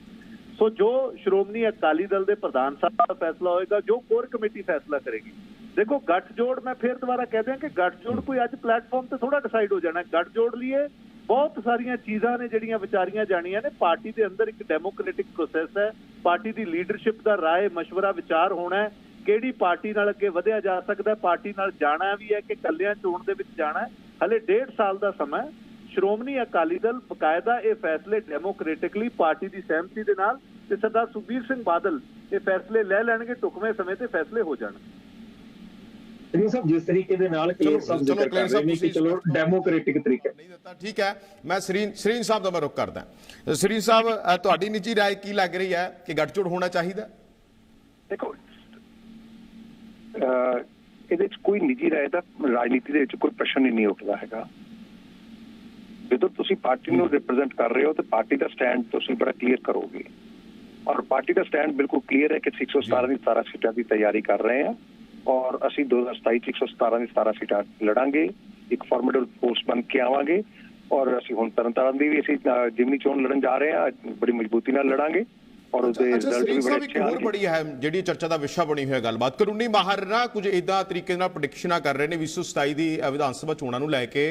ਸੋ ਜੋ ਸ਼੍ਰੋਮਣੀ ਅਕਾਲੀ ਦਲ ਦੇ ਪ੍ਰਧਾਨ ਸਾਹਿਬ ਦਾ ਫੈਸਲਾ ਹੋਏਗਾ, ਜੋ ਕੋਰ ਕਮੇਟੀ ਫੈਸਲਾ ਕਰੇਗੀ। ਦੇਖੋ ਗੱਠ ਜੋੜ ਮੈਂ ਫੇਰ ਦੁਬਾਰਾ ਕਹਿ ਦਿਆਂ ਕਿ ਗੱਠ ਜੋੜ ਕੋਈ ਅੱਜ ਪਲੇਟਫਾਰਮ ਤੇ ਥੋੜਾ ਡਿਸਾਈਡ ਹੋ ਜਾਣਾ। ਗੱਠ ਜੋੜ ਲਈਏ ਬਹੁਤ ਸਾਰੀਆਂ ਚੀਜ਼ਾਂ ਨੇ ਜਿਹੜੀਆਂ ਵਿਚਾਰੀਆਂ ਜਾਣੀਆਂ ਨੇ। ਪਾਰਟੀ ਦੇ ਅੰਦਰ ਇੱਕ ਡੈਮੋਕ੍ਰੈਟਿਕ ਪ੍ਰੋਸੈਸ ਹੈ। ਪਾਰਟੀ ਦੀ ਲੀਡਰਸ਼ਿਪ ਦਾ ਰਾਏ مشਵਰਾ ਵਿਚਾਰ ਹੋਣਾ ਹੈ। ਕਿਹੜੀ ਪਾਰਟੀ ਨਾਲ ਅੱਗੇ ਵਧਿਆ ਜਾ ਸਕਦਾ ਪਾਰਟੀ ਨਾਲ ਜਾਣਾ ਵੀ ਹੈ ਕਿ ਕੱਲਿਆਂ ਚੋਣ ਦੇ ਵਿੱਚ ਜਾਣਾ ਹਲੇ 1.5 ਸਾਲ ਦਾ ਸਮਾਂ ਸ਼੍ਰੋਮਣੀ ਅਕਾਲੀ ਦਲ ਬਕਾਇਦਾ ਇਹ ਫੈਸਲੇ ਡੈਮੋਕ੍ਰੈਟਿਕਲੀ ਪਾਰਟੀ ਦੀ ਸਹਿਮਤੀ ਦੇ ਨਾਲ ਤੇ ਸਰਦਾਰ ਸੁਖਬੀਰ ਸਿੰਘ ਬਾਦਲ ਇਹ ਫੈਸਲੇ ਲੈ ਲੈਣਗੇ ਟੁਕਵੇਂ ਸਮੇਂ ਤੇ ਫੈਸਲੇ ਹੋ ਜਾਣਗੇ ਸ੍ਰੀ ਸਾਹਿਬ ਜਿਸ ਤਰੀਕੇ ਦੇ ਨਾਲ ਚਲੋ- ਕਲੀਅਰ ਸਾਹਿਬ ਚਲੋ ਜ਼ਿਕਰ clear ਕਰ ਰਹੇ ਨੇ ਸਾਹਿਬ ਕਿ ਚਲੋ ਤੁਸੀਂ- ਡੈਮੋਕ੍ਰੈਟਿਕ ਤਰੀਕੇ ਨਹੀਂ ਦਿੱਤਾ ਠੀਕ ਹੈ ਮੈਂ ਸਰੀਨ ਸਰੀਨ ਸਾਹਿਬ ਦਾ ਮੈਂ ਰੁਕ ਕਰਦਾ ਸਰੀਨ ਸਾਹਿਬ ਅ, ਤੁਹਾਡੀ ਨਿੱਜੀ رائے ਕੀ ਲੱਗ ਰਹੀ ਹੈ ਕਿ ਗੱਠਜੋੜ ਹੋਣਾ ਚਾਹੀਦਾ ਦੇਖੋ ਅਹ ਇਹਦੇ ਵਿੱਚ ਕੋਈ ਨਿੱਜੀ ਰਾਏ ਦਾ ਰਾਜਨੀਤੀ ਦੇ ਵਿੱਚ ਕੋਈ ਪ੍ਰਸ਼ਨ ਹੀ ਨਹੀਂ ਉੱਠਦਾ ਹੈਗਾ ਜਦੋਂ ਤੁਸੀਂ ਪਾਰਟੀ ਨੂੰ ਰਿਪਰੈਜ਼ੈਂਟ ਕਰ ਰਹੇ ਹੋ, ਤੇ ਪਾਰਟੀ ਦਾ ਸਟੈਂਡ ਤੁਸੀਂ ਬੜਾ ਕਲੀਅਰ ਕਰੋਗੇ। ਔਰ ਪਾਰਟੀ ਦਾ ਸਟੈਂਡ ਬਿਲਕੁਲ ਕਲੀਅਰ ਹੈ ਕਿ 617 ਦੀ 17 ਸੀਟਾਂ ਦੀ ਤਿਆਰੀ ਕਰ ਰਹੇ ਹਾਂ ਔਰ ਅਸੀਂ 2027 ਚ 117 ਦੀ 17 ਸੀਟਾਂ ਲੜਾਂਗੇ, ਇੱਕ ਫਾਰਮੇਟਿਵ ਫੋਰਸ ਬਣ ਕੇ ਆਵਾਂਗੇ ਔਰ ਅਸੀਂ ਹੁਣ ਤਰਨਤਾਰਨ ਦੀ ਵੀ ਅਸੀਂ ਜਿਮਨੀ ਚੋਣ ਲੜਨ ਜਾ ਰਹੇ ਹਾਂ, ਬੜੀ ਮਜ਼ਬੂਤੀ ਨਾਲ ਲੜਾਂਗੇ। ਔਰ ਉਹਦੇ ਅੱਛਾ ਰਿਜ਼ਲਟ ਸਰੀਨ ਵੀ ਬੜੇ ਸਾਹਿਬ ਇੱਕ ਅੱਛੇ ਹੋਰ ਆਣਗੇ ਬੜੀ ਹੈ ਜਿਹੜੀ ਚਰਚਾ ਦਾ ਵਿਸ਼ਾ ਬਣੀ ਹੋਈ ਹੈ ਗੱਲਬਾਤ। ਕਾਨੂੰਨੀ ਮਾਹਰ ਨਾ ਕੁਝ ਇਦਾਂ ਤਰੀਕੇ ਨਾਲ ਪ੍ਰੈਡਿਕਸ਼ਨਾਂ ਕਰ ਰਹੇ ਨੇ 2027 ਦੀ ਅ, ਵਿਧਾਨ ਸਭਾ ਚੋਣਾਂ ਨੂੰ ਲੈ ਕੇ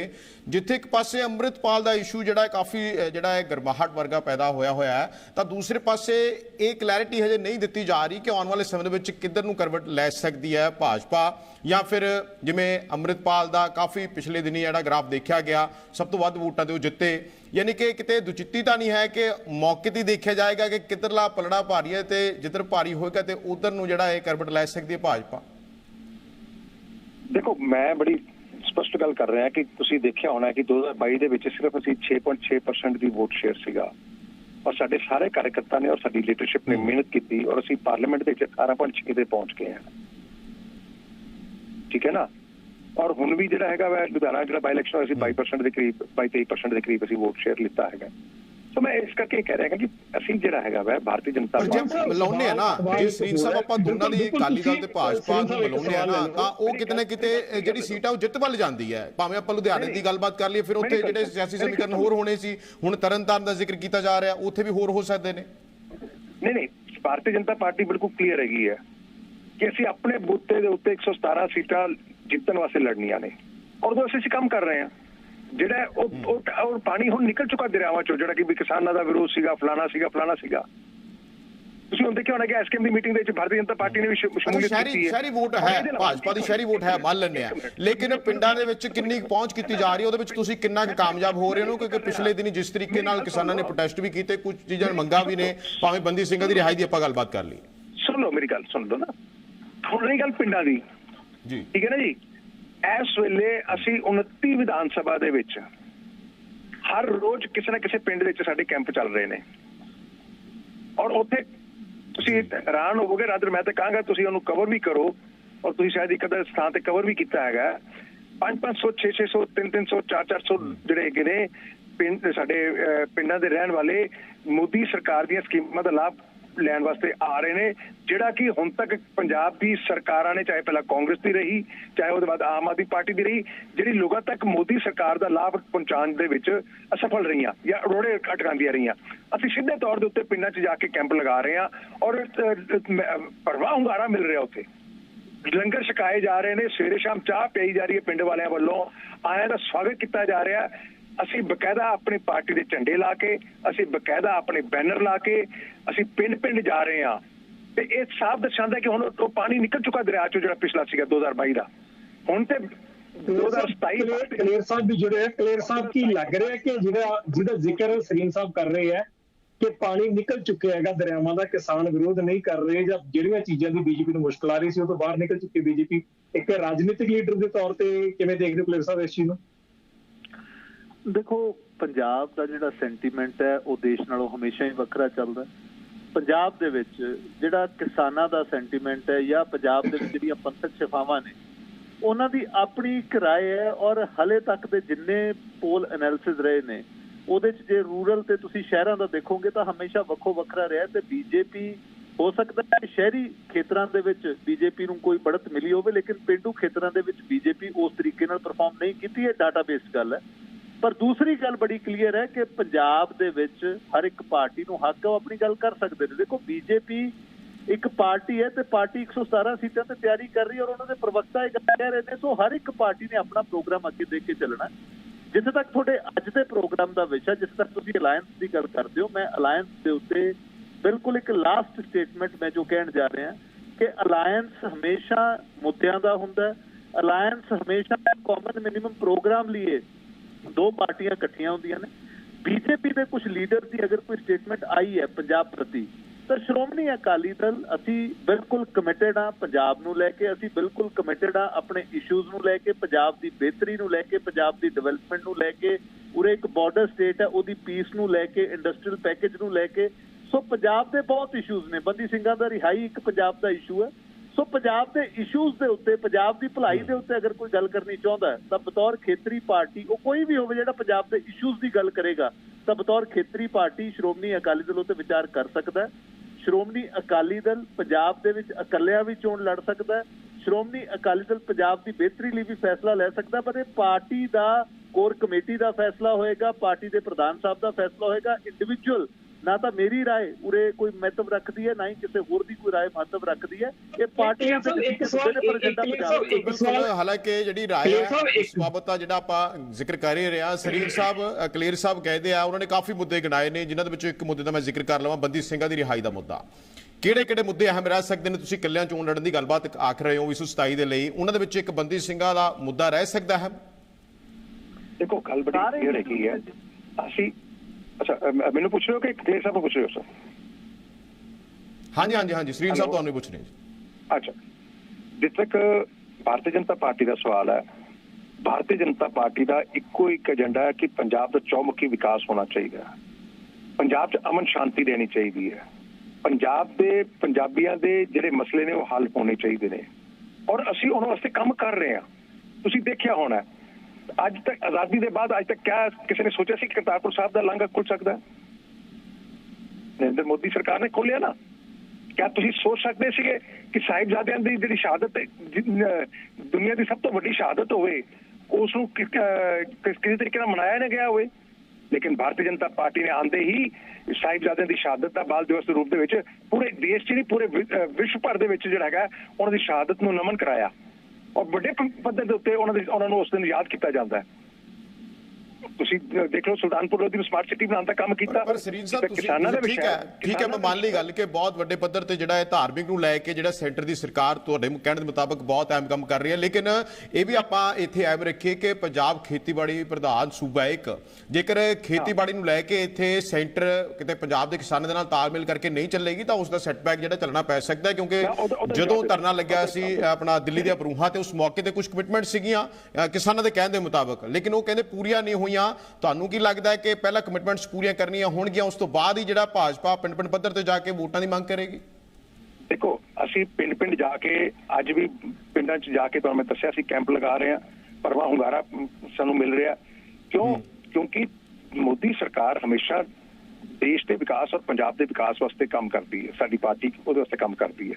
ਜਿੱਥੇ ਇੱਕ ਪਾਸੇ ਅੰਮ੍ਰਿਤਪਾਲ ਦਾ ਇਸ਼ੂ ਜਿਹੜਾ ਹੈ ਕਾਫੀ ਅ, ਜਿਹੜਾ ਹੈ ਗਰਮਾਹਟ ਵਰਗਾ ਪੈਦਾ ਹੋਇਆ ਹੋਇਆ ਹੈ ਤਾਂ ਦੂਸਰੇ ਪਾਸੇ ਇਹ ਕਲੈਰਿਟੀ ਹਜੇ ਨਹੀਂ ਦਿੱਤੀ ਜਾ ਰਹੀ ਕਿ ਆਉਣ ਵਾਲੇ ਸਮੇਂ ਦੇ ਵਿੱਚ ਕਿੱਧਰ ਨੂੰ ਕਰਵਟ ਲੈ ਸਕਦੀ ਹੈ ਭਾਜਪਾ ਜਾਂ ਫਿਰ ਜਿਵੇਂ ਅੰਮ੍ਰਿਤਪਾਲ ਦਾ ਕਾਫੀ ਪਿਛਲੇ ਦਿਨੀ ਜਿਹੜਾ ਗ੍ਰਾਫ ਦੇਖਿਆ ਗਿਆ ਸਭ ਤੋਂ ਵੱਧ ਵੋਟਾਂ ਤੇ ਉਹ ਜਿੱਤੇ। ਯਾਨੀ ਕਿ ਕਿਤੇ ਦੁਚਿੱਤੀ ਤਾਂ ਨਹੀਂ ਹੈ ਕਿ ਮੌਕੇ ਤੇ ਦੇਖਿਆ ਜਾਏਗਾ ਕਿ ਕਿੱਧਰਲਾ ਪਲੜਾ ਭਾਰੀ ਹੈ ਤੇ ਜਿੱਧਰ ਭਾਰੀ ਹੋਏਗਾ ਤੇ ਉਧਰ ਨੂੰ ਜਿਹੜਾ ਇਹ ਕਰਵਟ ਲੈ ਸਕਦੀ ਹੈ ਭਾਜਪਾ? ਦੇਖੋ ਮੈਂ ਬੜੀ ਸਪਸ਼ਟ ਗੱਲ ਕਰ ਰਿਹਾ ਕਿ ਤੁਸੀਂ ਦੇਖਿਆ ਹੋਣਾ ਕਿ 2022 ਦੇ ਵਿੱਚ ਸਿਰਫ ਅਸੀਂ 6.6% ਦੀ ਵੋਟ ਸ਼ੇਅਰ ਸੀਗਾ। ਔਰ ਸਾਡੇ ਸਾਰੇ ਕਾਰਜਕਰਤਾ ਨੇ ਔਰ ਸਾਡੀ ਲੀਡਰਸ਼ਿਪ ਨੇ ਮਿਹਨਤ ਕੀਤੀ ਔਰ ਅਸੀਂ ਪਾਰਲੀਮੈਂਟ ਦੇ ਵਿੱਚ 18.6 ਤੇ ਪਹੁੰਚ ਗਏ ਹਾਂ। ਠੀਕ ਹੈ ਨਾ? ਔਰ ਹੁਣ ਵੀ ਜਿਹੜਾ ਹੈਗਾ ਵਾ ਲੁਧਿਆਣਾ ਜਿਹੜਾ ਬਾਈ ਇਲੈਕਸ਼ਨ ਹੋਇਆ ਸੀ 22% ਦੇ ਕਰੀਬ 22-23% ਦੇ ਕਰੀਬ ਅਸੀਂ ਵੋਟ ਸ਼ੇਅਰ ਲਿੱਤਾ ਹੈਗਾ। ਸੋ ਮੈਂ ਇਸ ਕਰਕੇ ਕਹਿ ਰਿਹਾ ਕਿ ਅਸੀਂ ਜਿਹੜਾ ਹੈਗਾ ਵਾ ਭਾਰਤੀ ਜਨਤਾ ਪਾਰਟੀ ਮਿਲਾਉਂਦੇ ਆ ਨਾ ਜੇ ਸ੍ਰੀਨ ਸਾਹਿਬ ਆਪਾਂ ਦੋਨਾਂ ਦੀ ਅਕਾਲੀ ਦਲ ਤੇ ਭਾਜਪਾ ਨੂੰ ਮਿਲਾਉਂਦੇ ਆ ਨਾ ਤਾਂ ਉਹ ਕਿਤੇ ਨਾ ਕਿਤੇ ਜਿਹੜੀ ਸੀਟ ਆ ਉਹ ਜਿੱਤ ਵੱਲ ਜਾਂਦੀ ਹੈ। ਭਾਵੇਂ ਆਪਾਂ ਲੁਧਿਆਣੇ ਦੀ ਗੱਲਬਾਤ ਕਰ ਲਈਏ ਫਿਰ ਉੱਥੇ ਜਿਹੜੇ ਸਿਆਸੀ ਸਮੀਕਰਨ ਹੋਰ ਹੋਣੇ ਸੀ ਹੁਣ ਤਰਨਤਾਰਨ ਦਾ ਜ਼ਿਕਰ ਕੀਤਾ ਜਾ ਰਿਹਾ ਉੱਥੇ ਵੀ ਹੋਰ ਹੋ ਸਕਦੇ ਨੇ। ਨਹੀਂ ਨਹੀਂ ਭਾਰਤੀ ਜਨਤਾ ਪਾਰਟੀ ਬਿਲਕੁਲ ਕਲੀਅਰ ਹੈਗੀ ਹੈ ਕਿ ਅਸੀਂ ਆਪਣੇ ਬੂਤੇ ਦੇ ਉੱਤੇ 117 ਸੀਟਾਂ ਜਿੱਤਣ ਵਾਸਤੇ ਲੜਨੀਆਂ ਨੇ। ਔਰ ਵਾਸਤੇ ਅਸੀਂ ਕੰਮ ਕਰ ਰਹੇ ਹਾਂ ਜਿਹੜਾ ਉਹ ਉਹ ਪਾਣੀ ਹੁਣ ਨਿਕਲ ਚੁੱਕਾ ਦਰਿਆਵਾਂ ਚੋਂ ਜਿਹੜਾ ਕਿ ਵੀ ਕਿਸਾਨਾਂ ਦਾ ਵਿਰੋਧ ਸੀਗਾ ਫਲਾਣਾ ਸੀਗਾ ਫਲਾਣਾ ਸੀਗਾ। ਤੁਸੀਂ ਹੁਣ ਦੇਖਿਆ ਹੋਣਾ ਕਿ ਐਸਕੇਐਮ ਦੀ ਮੀਟਿੰਗ ਦੇ ਵਿੱਚ ਭਾਰਤੀ ਜਨਤਾ ਪਾਰਟੀ ਨੇ ਵੀ ਸ਼ਮੂਲੀਅਤ ਕੀਤੀ ਹੈ। ਸ਼ਹਿਰੀ ਵੋਟ ਹੈ ਭਾਜਪਾ ਦੀ ਸ਼ਹਿਰੀ ਵੋਟ ਹੈ ਮੰਨ ਲੈਂਦੇ ਆ ਲੇਕਿਨ ਪਿੰਡਾਂ ਦੇ ਵਿੱਚ ਕਿੰਨੀ ਪਹੁੰਚ ਕੀਤੀ ਜਾ ਰਹੀ ਹੈ ਉਹਦੇ ਵਿੱਚ ਤੁਸੀਂ ਕਿੰਨਾ ਕੁ ਕਾਮਯਾਬ ਹੋ ਰਹੇ ਹੋ? ਕਿਉਂਕਿ ਪਿਛਲੇ ਦਿਨੀ ਜਿਸ ਤਰੀਕੇ ਨਾਲ ਕਿਸਾਨਾਂ ਨੇ ਪ੍ਰੋਟੈਸਟ ਵੀ ਕੀਤੇ ਕੁਝ ਚੀਜ਼ਾਂ ਮੰਗਾ ਵੀ ਨੇ ਭਾਵੇਂ ਬੰਦੀ ਸਿੰਘਾਂ ਦੀ ਰਿਹਾਈ ਦੀ ਆਪਾਂ ਗੱਲਬਾਤ ਕਰ ਲਈ। ਸੁਣ ਲਓ ਮੇਰੀ ਗੱਲ ਸੁਣ ਲਓ ਨਾ। ਰਹੀ ਗੱਲ ਪਿੰਡਾਂ ਦੀ। ਜੀ। ਠੀਕ ਹੈ ਨਾ ਜੀ? ਇਸ ਵੇਲੇ ਅਸੀਂ 29 ਵਿਧਾਨ ਸਭਾ ਦੇ ਵਿੱਚ ਹਰ ਰੋਜ਼ ਕਿਸੇ ਨਾ ਕਿਸੇ ਪਿੰਡ ਵਿੱਚ ਸਾਡੇ ਕੈਂਪ ਚੱਲ ਰਹੇ ਨੇ। ਔਰ ਉੱਥੇ ਤੁਸੀਂ ਹੈਰਾਨ ਹੋਵੋਗੇ ਰਾਦਰ ਮੈਂ ਤਾਂ ਕਹਾਂਗਾ ਤੁਸੀਂ ਉਹਨੂੰ ਕਵਰ ਵੀ ਕਰੋ ਔਰ ਤੁਸੀਂ ਸ਼ਾਇਦ ਇੱਕ ਅੱਧਾ ਸਥਾਨ ਤੇ ਕਵਰ ਵੀ ਕੀਤਾ ਹੈਗਾ। 5 500 6 600 3 300 4 400 ਜਿਹੜੇ ਹੈਗੇ ਨੇ ਪਿੰਡ ਸਾਡੇ ਪਿੰਡਾਂ ਦੇ ਰਹਿਣ ਵਾਲੇ ਮੋਦੀ ਸਰਕਾਰ ਦੀਆਂ ਸਕੀਮਾਂ ਦਾ ਲਾਭ ਲੈਣ ਵਾਸਤੇ ਆ ਰਹੇ ਨੇ ਜਿਹੜਾ ਕਿ ਹੁਣ ਤੱਕ ਪੰਜਾਬ ਦੀ ਸਰਕਾਰਾਂ ਨੇ ਚਾਹੇ ਪਹਿਲਾਂ ਕਾਂਗਰਸ ਦੀ ਰਹੀ ਚਾਹੇ ਉਹਦੇ ਬਾਅਦ ਆਮ ਆਦਮੀ ਪਾਰਟੀ ਦੀ ਰਹੀ ਜਿਹੜੀ ਲੋਕਾਂ ਤੱਕ ਮੋਦੀ ਸਰਕਾਰ ਦਾ ਲਾਭ ਪਹੁੰਚਾਉਣ ਦੇ ਵਿੱਚ ਅਸਫਲ ਰਹੀਆਂ ਜਾਂ ਰੋੜੇ ਅਟਕਾਉਂਦੀਆਂ ਰਹੀਆਂ। ਅਸੀਂ ਸਿੱਧੇ ਤੌਰ ਦੇ ਉੱਤੇ ਪਿੰਡਾਂ 'ਚ ਜਾ ਕੇ ਕੈਂਪ ਲਗਾ ਰਹੇ ਹਾਂ ਔਰ ਅਹ, ਪਰਵਾਹ ਹੁੰਗਾਰਾ ਮਿਲ ਰਿਹਾ ਉੱਥੇ। ਲੰਗਰ ਛਕਾਏ ਜਾ ਰਹੇ ਨੇ ਸਵੇਰੇ ਸ਼ਾਮ ਚਾਹ ਪਈ ਜਾ ਰਹੀ ਹੈ ਪਿੰਡ ਵਾਲਿਆਂ ਵੱਲੋਂ। ਆਇਆਂ ਦਾ ਸਵਾਗਤ ਕੀਤਾ ਜਾ ਰਿਹਾ। ਹੈ। ਅਸੀਂ ਬਕਾਇਦਾ ਆਪਣੀ ਪਾਰਟੀ ਦੇ ਝੰਡੇ ਲਾ ਕੇ ਅਸੀਂ ਬਕਾਇਦਾ ਆਪਣੇ ਬੈਨਰ ਲਾ ਕੇ ਅਸੀਂ ਪਿੰਡ ਪਿੰਡ ਜਾ ਰਹੇ ਹਾਂ। ਤੇ ਇਹ ਸਾਫ਼ ਦਰਸਾਉਂਦਾ ਕਿ ਹੁਣ ਉਹ ਪਾਣੀ ਨਿਕਲ ਚੁੱਕਾ ਦਰਿਆ ਚੋਂ ਜਿਹੜਾ ਪਿਛਲਾ ਸੀਗਾ 2022 ਦਾ। ਹੁਣ ਤੇ 2027 ਕਲੇਰ ਸਾਹਿਬ ਵੀ ਜੁੜੇ ਕਲੇਰ ਸਾਹਿਬ ਕੀ ਲੱਗ ਰਿਹਾ ਕਿ ਜਿਹੜਾ ਜਿਹਦਾ ਜ਼ਿਕਰ ਸਰੀਨ ਸਾਹਿਬ ਕਰ ਰਹੇ ਹੈ ਕਿ ਪਾਣੀ ਨਿਕਲ ਚੁੱਕਿਆ ਹੈਗਾ ਦਰਿਆਵਾਂ ਦਾ ਕਿਸਾਨ ਵਿਰੋਧ ਨਹੀਂ ਕਰ ਰਹੇ ਜਾਂ ਜਿਹੜੀਆਂ ਚੀਜ਼ਾਂ ਦੀ ਬੀਜੇਪੀ ਨੂੰ ਮੁਸ਼ਕਲ ਆ ਰਹੀ ਸੀ ਉਹ ਤੋਂ ਬਾਹਰ ਨਿਕਲ ਚੁੱਕੀ ਬੀਜੇਪੀ। ਇੱਕ ਰਾਜਨੀਤਿਕ ਲੀਡਰ ਦੇ ਤੌਰ ਤੇ ਕਿਵੇਂ ਦੇਖਦੇ ਹੋ ਕਲੇਰ ਸਾਹਿਬ ਇਸ ਚੀਜ਼ ਨੂੰ? ਦੇਖੋ, ਪੰਜਾਬ ਦਾ ਜਿਹੜਾ ਸੈਂਟੀਮੈਂਟ ਹੈ, ਉਹ ਦੇਸ਼ ਨਾਲੋਂ ਹਮੇਸ਼ਾ ਹੀ ਵੱਖਰਾ ਚੱਲਦਾ ਪੰਜਾਬ ਦੇ ਵਿੱਚ ਜਿਹੜਾ ਕਿਸਾਨਾਂ ਦਾ ਸੈਂਟੀਮੈਂਟ ਹੈ ਜਾਂ ਪੰਜਾਬ ਦੇ ਵਿੱਚ ਜਿਹੜੀਆਂ ਪੰਥਕ ਸੇਵਾਵਾਂ ਨੇ, ਉਹਨਾਂ ਦੀ ਆਪਣੀ ਇੱਕ ਰਾਏ ਹੈ ਔਰ ਹਲੇ ਤੱਕ ਦੇ ਜਿੰਨੇ ਪੋਲ ਐਨਾਲਿਸਿਸ ਰਹੇ ਨੇ, ਉਹਦੇ ਚ ਜੇ ਰੂਰਲ ਤੇ ਤੁਸੀਂ ਸ਼ਹਿਰਾਂ ਦਾ ਦੇਖੋਗੇ ਤਾਂ ਹਮੇਸ਼ਾ ਵੱਖੋ ਵੱਖਰਾ ਰਿਹਾ ਤੇ ਬੀਜੇਪੀ ਹੋ ਸਕਦਾ ਹੈ ਸ਼ਹਿਰੀ ਖੇਤਰਾਂ ਦੇ ਵਿੱਚ ਬੀਜੇਪੀ ਨੂੰ ਕੋਈ ਬੜਤ ਮਿਲੀ ਹੋਵੇ, ਲੇਕਿਨ ਪਿੰਡੂ ਖੇਤਰਾਂ ਦੇ ਵਿੱਚ ਬੀਜੇਪੀ ਉਸ ਤਰੀਕੇ ਨਾਲ ਪਰਫਾਰਮ ਨਹੀਂ ਕੀਤੀ, ਇਹ ਡਾਟਾਬੇਸ ਗੱਲ ਹੈ। ਪਰ ਦੂਸਰੀ ਗੱਲ ਬੜੀ ਕਲੀਅਰ ਹੈ ਕਿ ਪੰਜਾਬ ਦੇ ਵਿੱਚ ਹਰ ਇੱਕ ਪਾਰਟੀ ਨੂੰ ਹੱਕ ਹੈ ਉਹ ਆਪਣੀ ਗੱਲ ਕਰ ਸਕਦੇ ਨੇ। ਦੇਖੋ, ਬੀਜੇਪੀ ਇੱਕ ਪਾਰਟੀ ਹੈ ਤੇ ਪਾਰਟੀ 117 ਸੀਟਾਂ ਤੇ ਤਿਆਰੀ ਕਰ ਰਹੀ ਹੈ ਔਰ ਉਹਨਾਂ ਦੇ ਪ੍ਰਵਕਤਾ ਇਹ ਕਹਿ ਰਹੇ ਨੇ, ਸੋ ਹਰ ਇੱਕ ਪਾਰਟੀ ਨੇ ਆਪਣਾ ਪ੍ਰੋਗਰਾਮ ਅੱਗੇ ਦੇ ਕੇ ਚੱਲਣਾ ਜਿੱਥੇ ਤੱਕ ਤੁਹਾਡੇ ਅੱਜ ਦੇ ਪ੍ਰੋਗਰਾਮ ਦਾ ਵਿਸ਼ਾ, ਜਿੱਥੇ ਤੱਕ ਤੁਸੀਂ ਅਲਾਈਅੰਸ ਦੀ ਗੱਲ ਕਰਦੇ ਹੋ, ਮੈਂ ਅਲਾਈਅੰਸ ਦੇ ਉੱਤੇ ਬਿਲਕੁਲ ਇੱਕ ਲਾਸਟ ਸਟੇਟਮੈਂਟ ਮੈਂ ਜੋ ਕਹਿਣ ਜਾ ਰਿਹਾ ਕਿ ਅਲਾਈਅੰਸ ਹਮੇਸ਼ਾ ਮੁੱਦਿਆਂ ਦਾ ਹੁੰਦਾ ਹੈ। ਅਲਾਈਅੰਸ ਹਮੇਸ਼ਾ ਕਾਮਨ ਮਿਨੀਮਮ ਪ੍ਰੋਗਰਾਮ ਲਈਏ ਦੋ ਪਾਰਟੀਆਂ ਇਕੱਠੀਆਂ ਹੁੰਦੀਆਂ ਨੇ। ਬੀਜੇਪੀ ਦੇ ਕੁਝ ਲੀਡਰ ਦੀ ਅਗਰ ਕੋਈ ਸਟੇਟਮੈਂਟ ਆਈ ਹੈ ਪੰਜਾਬ ਪ੍ਰਤੀ, ਤਾਂ ਸ਼੍ਰੋਮਣੀ ਅਕਾਲੀ ਦਲ ਅਸੀਂ ਬਿਲਕੁਲ ਕਮਿਟਿਡ ਆ ਪੰਜਾਬ ਨੂੰ ਲੈ ਕੇ, ਅਸੀਂ ਬਿਲਕੁਲ ਕਮਿਟਿਡ ਆ ਆਪਣੇ ਇਸ਼ੂਜ਼ ਨੂੰ ਲੈ ਕੇ, ਪੰਜਾਬ ਦੀ ਬਿਹਤਰੀ ਨੂੰ ਲੈ ਕੇ, ਪੰਜਾਬ ਦੀ ਡਿਵੈਲਪਮੈਂਟ ਨੂੰ ਲੈ ਕੇ, ਉਰੇ ਇੱਕ ਬਾਰਡਰ ਸਟੇਟ ਹੈ, ਉਹਦੀ ਪੀਸ ਨੂੰ ਲੈ ਕੇ ਇੰਡਸਟਰੀਅਲ ਪੈਕੇਜ ਨੂੰ ਲੈ ਕੇ। ਸੋ ਪੰਜਾਬ ਦੇ ਬਹੁਤ ਇਸ਼ੂਜ਼ ਨੇ। ਬੰਦੀ ਸਿੰਘਾਂ ਦਾ ਰਿਹਾਈ ਇੱਕ ਪੰਜਾਬ ਦਾ ਇਸ਼ੂ ਹੈ। ਸੋ ਪੰਜਾਬ ਦੇ ਇਸ਼ੂਜ਼ ਦੇ ਉੱਤੇ, ਪੰਜਾਬ ਦੀ ਭਲਾਈ ਦੇ ਉੱਤੇ ਅਗਰ ਕੋਈ ਗੱਲ ਕਰਨੀ ਚਾਹੁੰਦਾ ਤਾਂ ਬਤੌਰ ਖੇਤਰੀ ਪਾਰਟੀ, ਉਹ ਕੋਈ ਵੀ ਹੋਵੇ ਜਿਹੜਾ ਪੰਜਾਬ ਦੇ ਇਸ਼ੂਜ਼ ਦੀ ਗੱਲ ਕਰੇਗਾ, ਤਾਂ ਬਤੌਰ ਖੇਤਰੀ ਪਾਰਟੀ ਸ਼੍ਰੋਮਣੀ ਅਕਾਲੀ ਦਲ ਉੱਤੇ ਵਿਚਾਰ ਕਰ ਸਕਦਾ ਸ਼੍ਰੋਮਣੀ ਅਕਾਲੀ ਦਲ ਪੰਜਾਬ ਦੇ ਵਿੱਚ ਇਕੱਲਿਆਂ ਵੀ ਚੋਣ ਲੜ ਸਕਦਾ ਸ਼੍ਰੋਮਣੀ ਅਕਾਲੀ ਦਲ ਪੰਜਾਬ ਦੀ ਬਿਹਤਰੀ ਲਈ ਵੀ ਫੈਸਲਾ ਲੈ ਸਕਦਾ ਪਰ ਇਹ ਪਾਰਟੀ ਦਾ ਕੋਰ ਕਮੇਟੀ ਦਾ ਫੈਸਲਾ ਹੋਏਗਾ, ਪਾਰਟੀ ਦੇ ਪ੍ਰਧਾਨ ਸਾਹਿਬ ਦਾ ਫੈਸਲਾ ਹੋਏਗਾ ਇੰਡੀਵਿਜੂਅਲ ਨਾ ਤਾਂ ਮੇਰੀ ਰਾਏ ਉਰੇ ਕੋਈ ਮਹੱਤਵ ਰੱਖਦੀ ਹੈ ਨਾ ਹੀ ਕਿਸੇ ਹੋਰ ਦੀ ਕੋਈ ਰਾਏ ਮਹੱਤਵ ਰੱਖਦੀ ਹੈ। ਇਹ ਪਾਰਟੀਆਂ ਦੇ ਇੱਕ ਸਵਾਲ ਪਰ ਏਜੰਡਾ ਇੱਕ ਪੰਜਾਬ ਹਾਲਾਂਕਿ ਜਿਹੜੀ ਰਾਏ ਕਲੀਅਰ ਹੈ ਇਸ ਬਾਬਤ ਦਾ ਜਿਹੜਾ ਆਪਾਂ ਜ਼ਿਕਰ ਕਰ ਰਹੇ ਹਾਂ ਸਰੀਰ ਸਾਹਿਬ ਕਲੀਅਰ ਸਾਹਿਬ ਕਹਿੰਦੇ ਆ ਉਹਨਾਂ ਨੇ ਕਾਫੀ ਮੁੱਦੇ ਗਿਣਾਏ ਨੇ ਜਿਨ੍ਹਾਂ ਦੇ ਵਿੱਚੋਂ ਇੱਕ ਮੁੱਦੇ ਦਾ ਮੈਂ ਜ਼ਿਕਰ ਕਰ ਲਵਾਂ ਬੰਦੀ ਸਿੰਘਾਂ ਦੀ ਰਿਹਾਈ ਦਾ ਮੁੱਦਾ। ਕਿਹੜੇ ਕਿਹੜੇ ਮੁੱਦੇ ਅਹਿਮ ਰਹਿ ਸਕਦੇ ਨੇ? ਤੁਸੀਂ ਇਕੱਲਿਆਂ ਚੋਣ ਲੜਨ ਦੀ ਗੱਲਬਾਤ ਆਖ ਰਹੇ ਹੋ 227 ਦੇ ਲਈ ਉਹਨਾਂ ਦੇ ਵਿੱਚ ਇੱਕ ਬੰਦੀ ਸਿੰਘਾਂ ਦਾ ਮੁੱਦਾ ਰਹਿ ਸਕਦਾ ਹੈ? ਦੇਖੋ ਗੱਲ ਬੜੀ ਕਲੀਅਰ ਹੈਗੀ ਹੈ। ਅਸੀਂ ਅੱਛਾ ਮੈਨੂੰ ਪੁੱਛ ਰਹੇ ਹੋ ਕਿ ਕਲੇਰ ਸਾਹਿਬ ਪੁੱਛ ਰਹੇ ਹੋ ਸਰ ਹਾਂਜੀ ਹਾਂਜੀ ਹਾਂਜੀ ਸਰੀਰ ਸਾਹਿਬ? ਤੁਹਾਨੂੰ ਹੀ ਪੁੱਛ ਰਹੇ ਅੱਛਾ। ਜਿੱਥੇ ਤੱਕ ਭਾਰਤੀ ਜਨਤਾ ਪਾਰਟੀ ਦਾ ਸਵਾਲ ਹੈ ਭਾਰਤੀ ਜਨਤਾ ਪਾਰਟੀ ਦਾ ਇੱਕੋ ਇੱਕ ਏਜੰਡਾ ਹੈ ਕਿ ਪੰਜਾਬ ਦਾ ਚੌਮੁਖੀ ਵਿਕਾਸ ਹੋਣਾ ਚਾਹੀਦਾ ਹੈ। ਪੰਜਾਬ 'ਚ ਅਮਨ ਸ਼ਾਂਤੀ ਰਹਿਣੀ ਚਾਹੀਦੀ ਹੈ। ਪੰਜਾਬ ਦੇ ਪੰਜਾਬੀਆਂ ਦੇ ਜਿਹੜੇ ਮਸਲੇ ਨੇ ਉਹ ਹੱਲ ਹੋਣੇ ਚਾਹੀਦੇ ਨੇ। ਔਰ ਅਸੀਂ ਉਹਨਾਂ ਵਾਸਤੇ ਕੰਮ ਕਰ ਰਹੇ ਹਾਂ। ਤੁਸੀਂ ਦੇਖਿਆ ਹੋਣਾ ਅੱਜ ਤੱਕ ਆਜ਼ਾਦੀ ਦੇ ਬਾਅਦ ਅੱਜ ਤੱਕ ਕਿਆ ਕਿਸੇ ਨੇ ਸੋਚਿਆ ਸੀ ਕਰਤਾਰਪੁਰ ਸਾਹਿਬ ਦਾ ਲਾਂਘਾ ਖੁੱਲ ਸਕਦਾ ਹੈ? ਨਰਿੰਦਰ ਮੋਦੀ ਸਰਕਾਰ ਨੇ ਖੋਲਿਆ ਨਾ। ਕਿਆ ਤੁਸੀਂ ਸੋਚ ਸਕਦੇ ਸੀਗੇ ਕਿ ਸਾਹਿਬਜ਼ਾਦਿਆਂ ਦੀ ਜਿਹੜੀ ਸ਼ਹਾਦਤ ਹੈ, ਦੁਨੀਆ ਦੀ ਸਭ ਤੋਂ ਵੱਡੀ ਸ਼ਹਾਦਤ ਹੋਵੇ ਉਸ ਨੂੰ ਕਿਸੇ ਤਰੀਕੇ ਨਾਲ ਮਨਾਇਆ ਨਾ ਗਿਆ ਹੋਵੇ? ਲੇਕਿਨ ਭਾਰਤੀ ਜਨਤਾ ਪਾਰਟੀ ਨੇ ਆਂਦੇ ਹੀ ਸਾਹਿਬਜ਼ਾਦਿਆਂ ਦੀ ਸ਼ਹਾਦਤ ਦਾ ਬਾਲ ਦਿਵਸ ਦੇ ਰੂਪ ਦੇ ਵਿੱਚ ਪੂਰੇ ਦੇਸ਼ 'ਚ ਨਹੀਂ ਪੂਰੇ ਵਿਸ਼ਵ ਭਰ ਦੇ ਵਿੱਚ ਜਿਹੜਾ ਹੈਗਾ ਉਹਨਾਂ ਦੀ ਸ਼ਹਾਦਤ ਨੂੰ ਨਮਨ ਕਰਾਇਆ। ਔਰ ਵੱਡੇ ਪੱਧਰ ਦੇ ਉੱਤੇ ਉਹਨਾਂ ਦੀ ਉਹਨਾਂ ਨੂੰ ਉਸ ਦਿਨ ਯਾਦ ਕੀਤਾ ਜਾਂਦਾ ਹੈ। ਤੁਸੀਂ ਦੇਖ ਲਓ ਸੁਲਤਾਨਪੁਰ ਲੋਧੀ ਨੂੰ ਸਮਾਰਟ ਸਿਟੀ ਬਣਾਉਣ ਦਾ ਕੰਮ ਕੀਤਾ। ਪਰ ਸਰੀਰ ਸਾਹਿਬ ਤੁਸੀਂ ਠੀਕ ਹੈ ਠੀਕ ਹੈ ਮੈਂ ਮੰਨ ਲਈ ਗੱਲ ਕਿ ਬਹੁਤ ਵੱਡੇ ਪੱਧਰ ਤੇ ਜਿਹੜਾ ਹੈ ਧਾਰਮਿਕ ਨੂੰ ਲੈ ਕੇ ਜਿਹੜਾ ਸੈਂਟਰ ਦੀ ਸਰਕਾਰ ਤੁਹਾਡੇ ਕਹਿਣ ਦੇ ਮੁਤਾਬਕ ਬਹੁਤ ਅਹਿਮ ਕੰਮ ਕਰ ਰਹੀ ਹੈ। ਲੇਕਿਨ ਇਹ ਵੀ ਆਪਾਂ ਇੱਥੇ ਅਹਿਮ ਰੱਖੀਏ ਕਿ ਪੰਜਾਬ ਖੇਤੀਬਾੜੀ ਪ੍ਰਧਾਨ ਸੂਬਾ ਇੱਕ। ਜੇਕਰ ਖੇਤੀਬਾੜੀ ਨੂੰ ਲੈ ਕੇ ਇੱਥੇ ਸੈਂਟਰ ਕਿਤੇ ਪੰਜਾਬ ਦੇ ਕਿਸਾਨਾਂ ਦੇ ਨਾਲ ਤਾਲਮੇਲ ਕਰਕੇ ਨਹੀਂ ਚੱਲੇਗੀ ਤਾਂ ਉਸ ਦਾ ਸੈਟਬੈਕ ਜਿਹੜਾ ਚੱਲਣਾ ਪੈ ਸਕਦਾ ਕਿਉਂਕਿ ਜਦੋਂ ਧਰਨਾ ਲੱਗਿਆ ਸੀ ਆਪਣਾ ਦਿੱਲੀ ਦੇ ਅਪਰੂਹਾਂ ਤੇ ਉਸ ਮੌਕੇ ਤੇ ਕੁਝ ਕਮਿਟਮੈਂਟ ਸੀਗੀਆਂ ਕਿਸਾਨਾਂ ਦੇ ਕਹਿਣ ਦੇ ਮੁਤਾਬਕ। ਲੇਕਿਨ ਉਹ ਕਹਿੰਦੇ ਪੂਰੀਆਂ ਨਹੀਂ ਹੋਈਆਂ ਤੁਹਾਨੂੰ ਕੀ ਲੱਗਦਾ ਹੈ ਕਿ ਪਹਿਲਾਂ ਕਮਿਟਮੈਂਟਸ ਪੂਰੀਆਂ ਕਰਨੀਆਂ ਹੋਣਗੀਆਂ ਉਸ ਤੋਂ ਬਾਅਦ ਹੀ ਜਿਹੜਾ ਭਾਜਪਾ ਪਿੰਡ ਪਿੰਡ ਪੱਧਰ ਤੇ ਜਾ ਕੇ ਵੋਟਾਂ ਦੀ ਮੰਗ ਕਰੇਗੀ? ਦੇਖੋ ਅਸੀਂ ਪਿੰਡ ਪਿੰਡ ਜਾ ਕੇ ਅੱਜ ਵੀ ਪਿੰਡਾਂ 'ਚ ਜਾ ਕੇ ਤੁਹਾਨੂੰ ਮੈਂ ਦੱਸਿਆ ਸੀ ਕੈਂਪ ਲਗਾ ਰਹੇ ਹਾਂ ਪਰਵਾ ਹੁੰਗਾਰਾ ਸਾਨੂੰ ਮਿਲ ਰਿਹਾ। ਕਿਉਂ? ਕਿਉਂਕਿ ਮੋਦੀ ਸਰਕਾਰ ਹਮੇਸ਼ਾ ਦੇਸ਼ ਦੇ ਵਿਕਾਸ ਔਰ ਪੰਜਾਬ ਦੇ ਵਿਕਾਸ ਵਾਸਤੇ ਕੰਮ ਕਰਦੀ ਹੈ ਸਾਡੀ ਪਾਰਟੀ ਉਹਦੇ ਵਾਸਤੇ ਕੰਮ ਕਰਦੀ ਹੈ।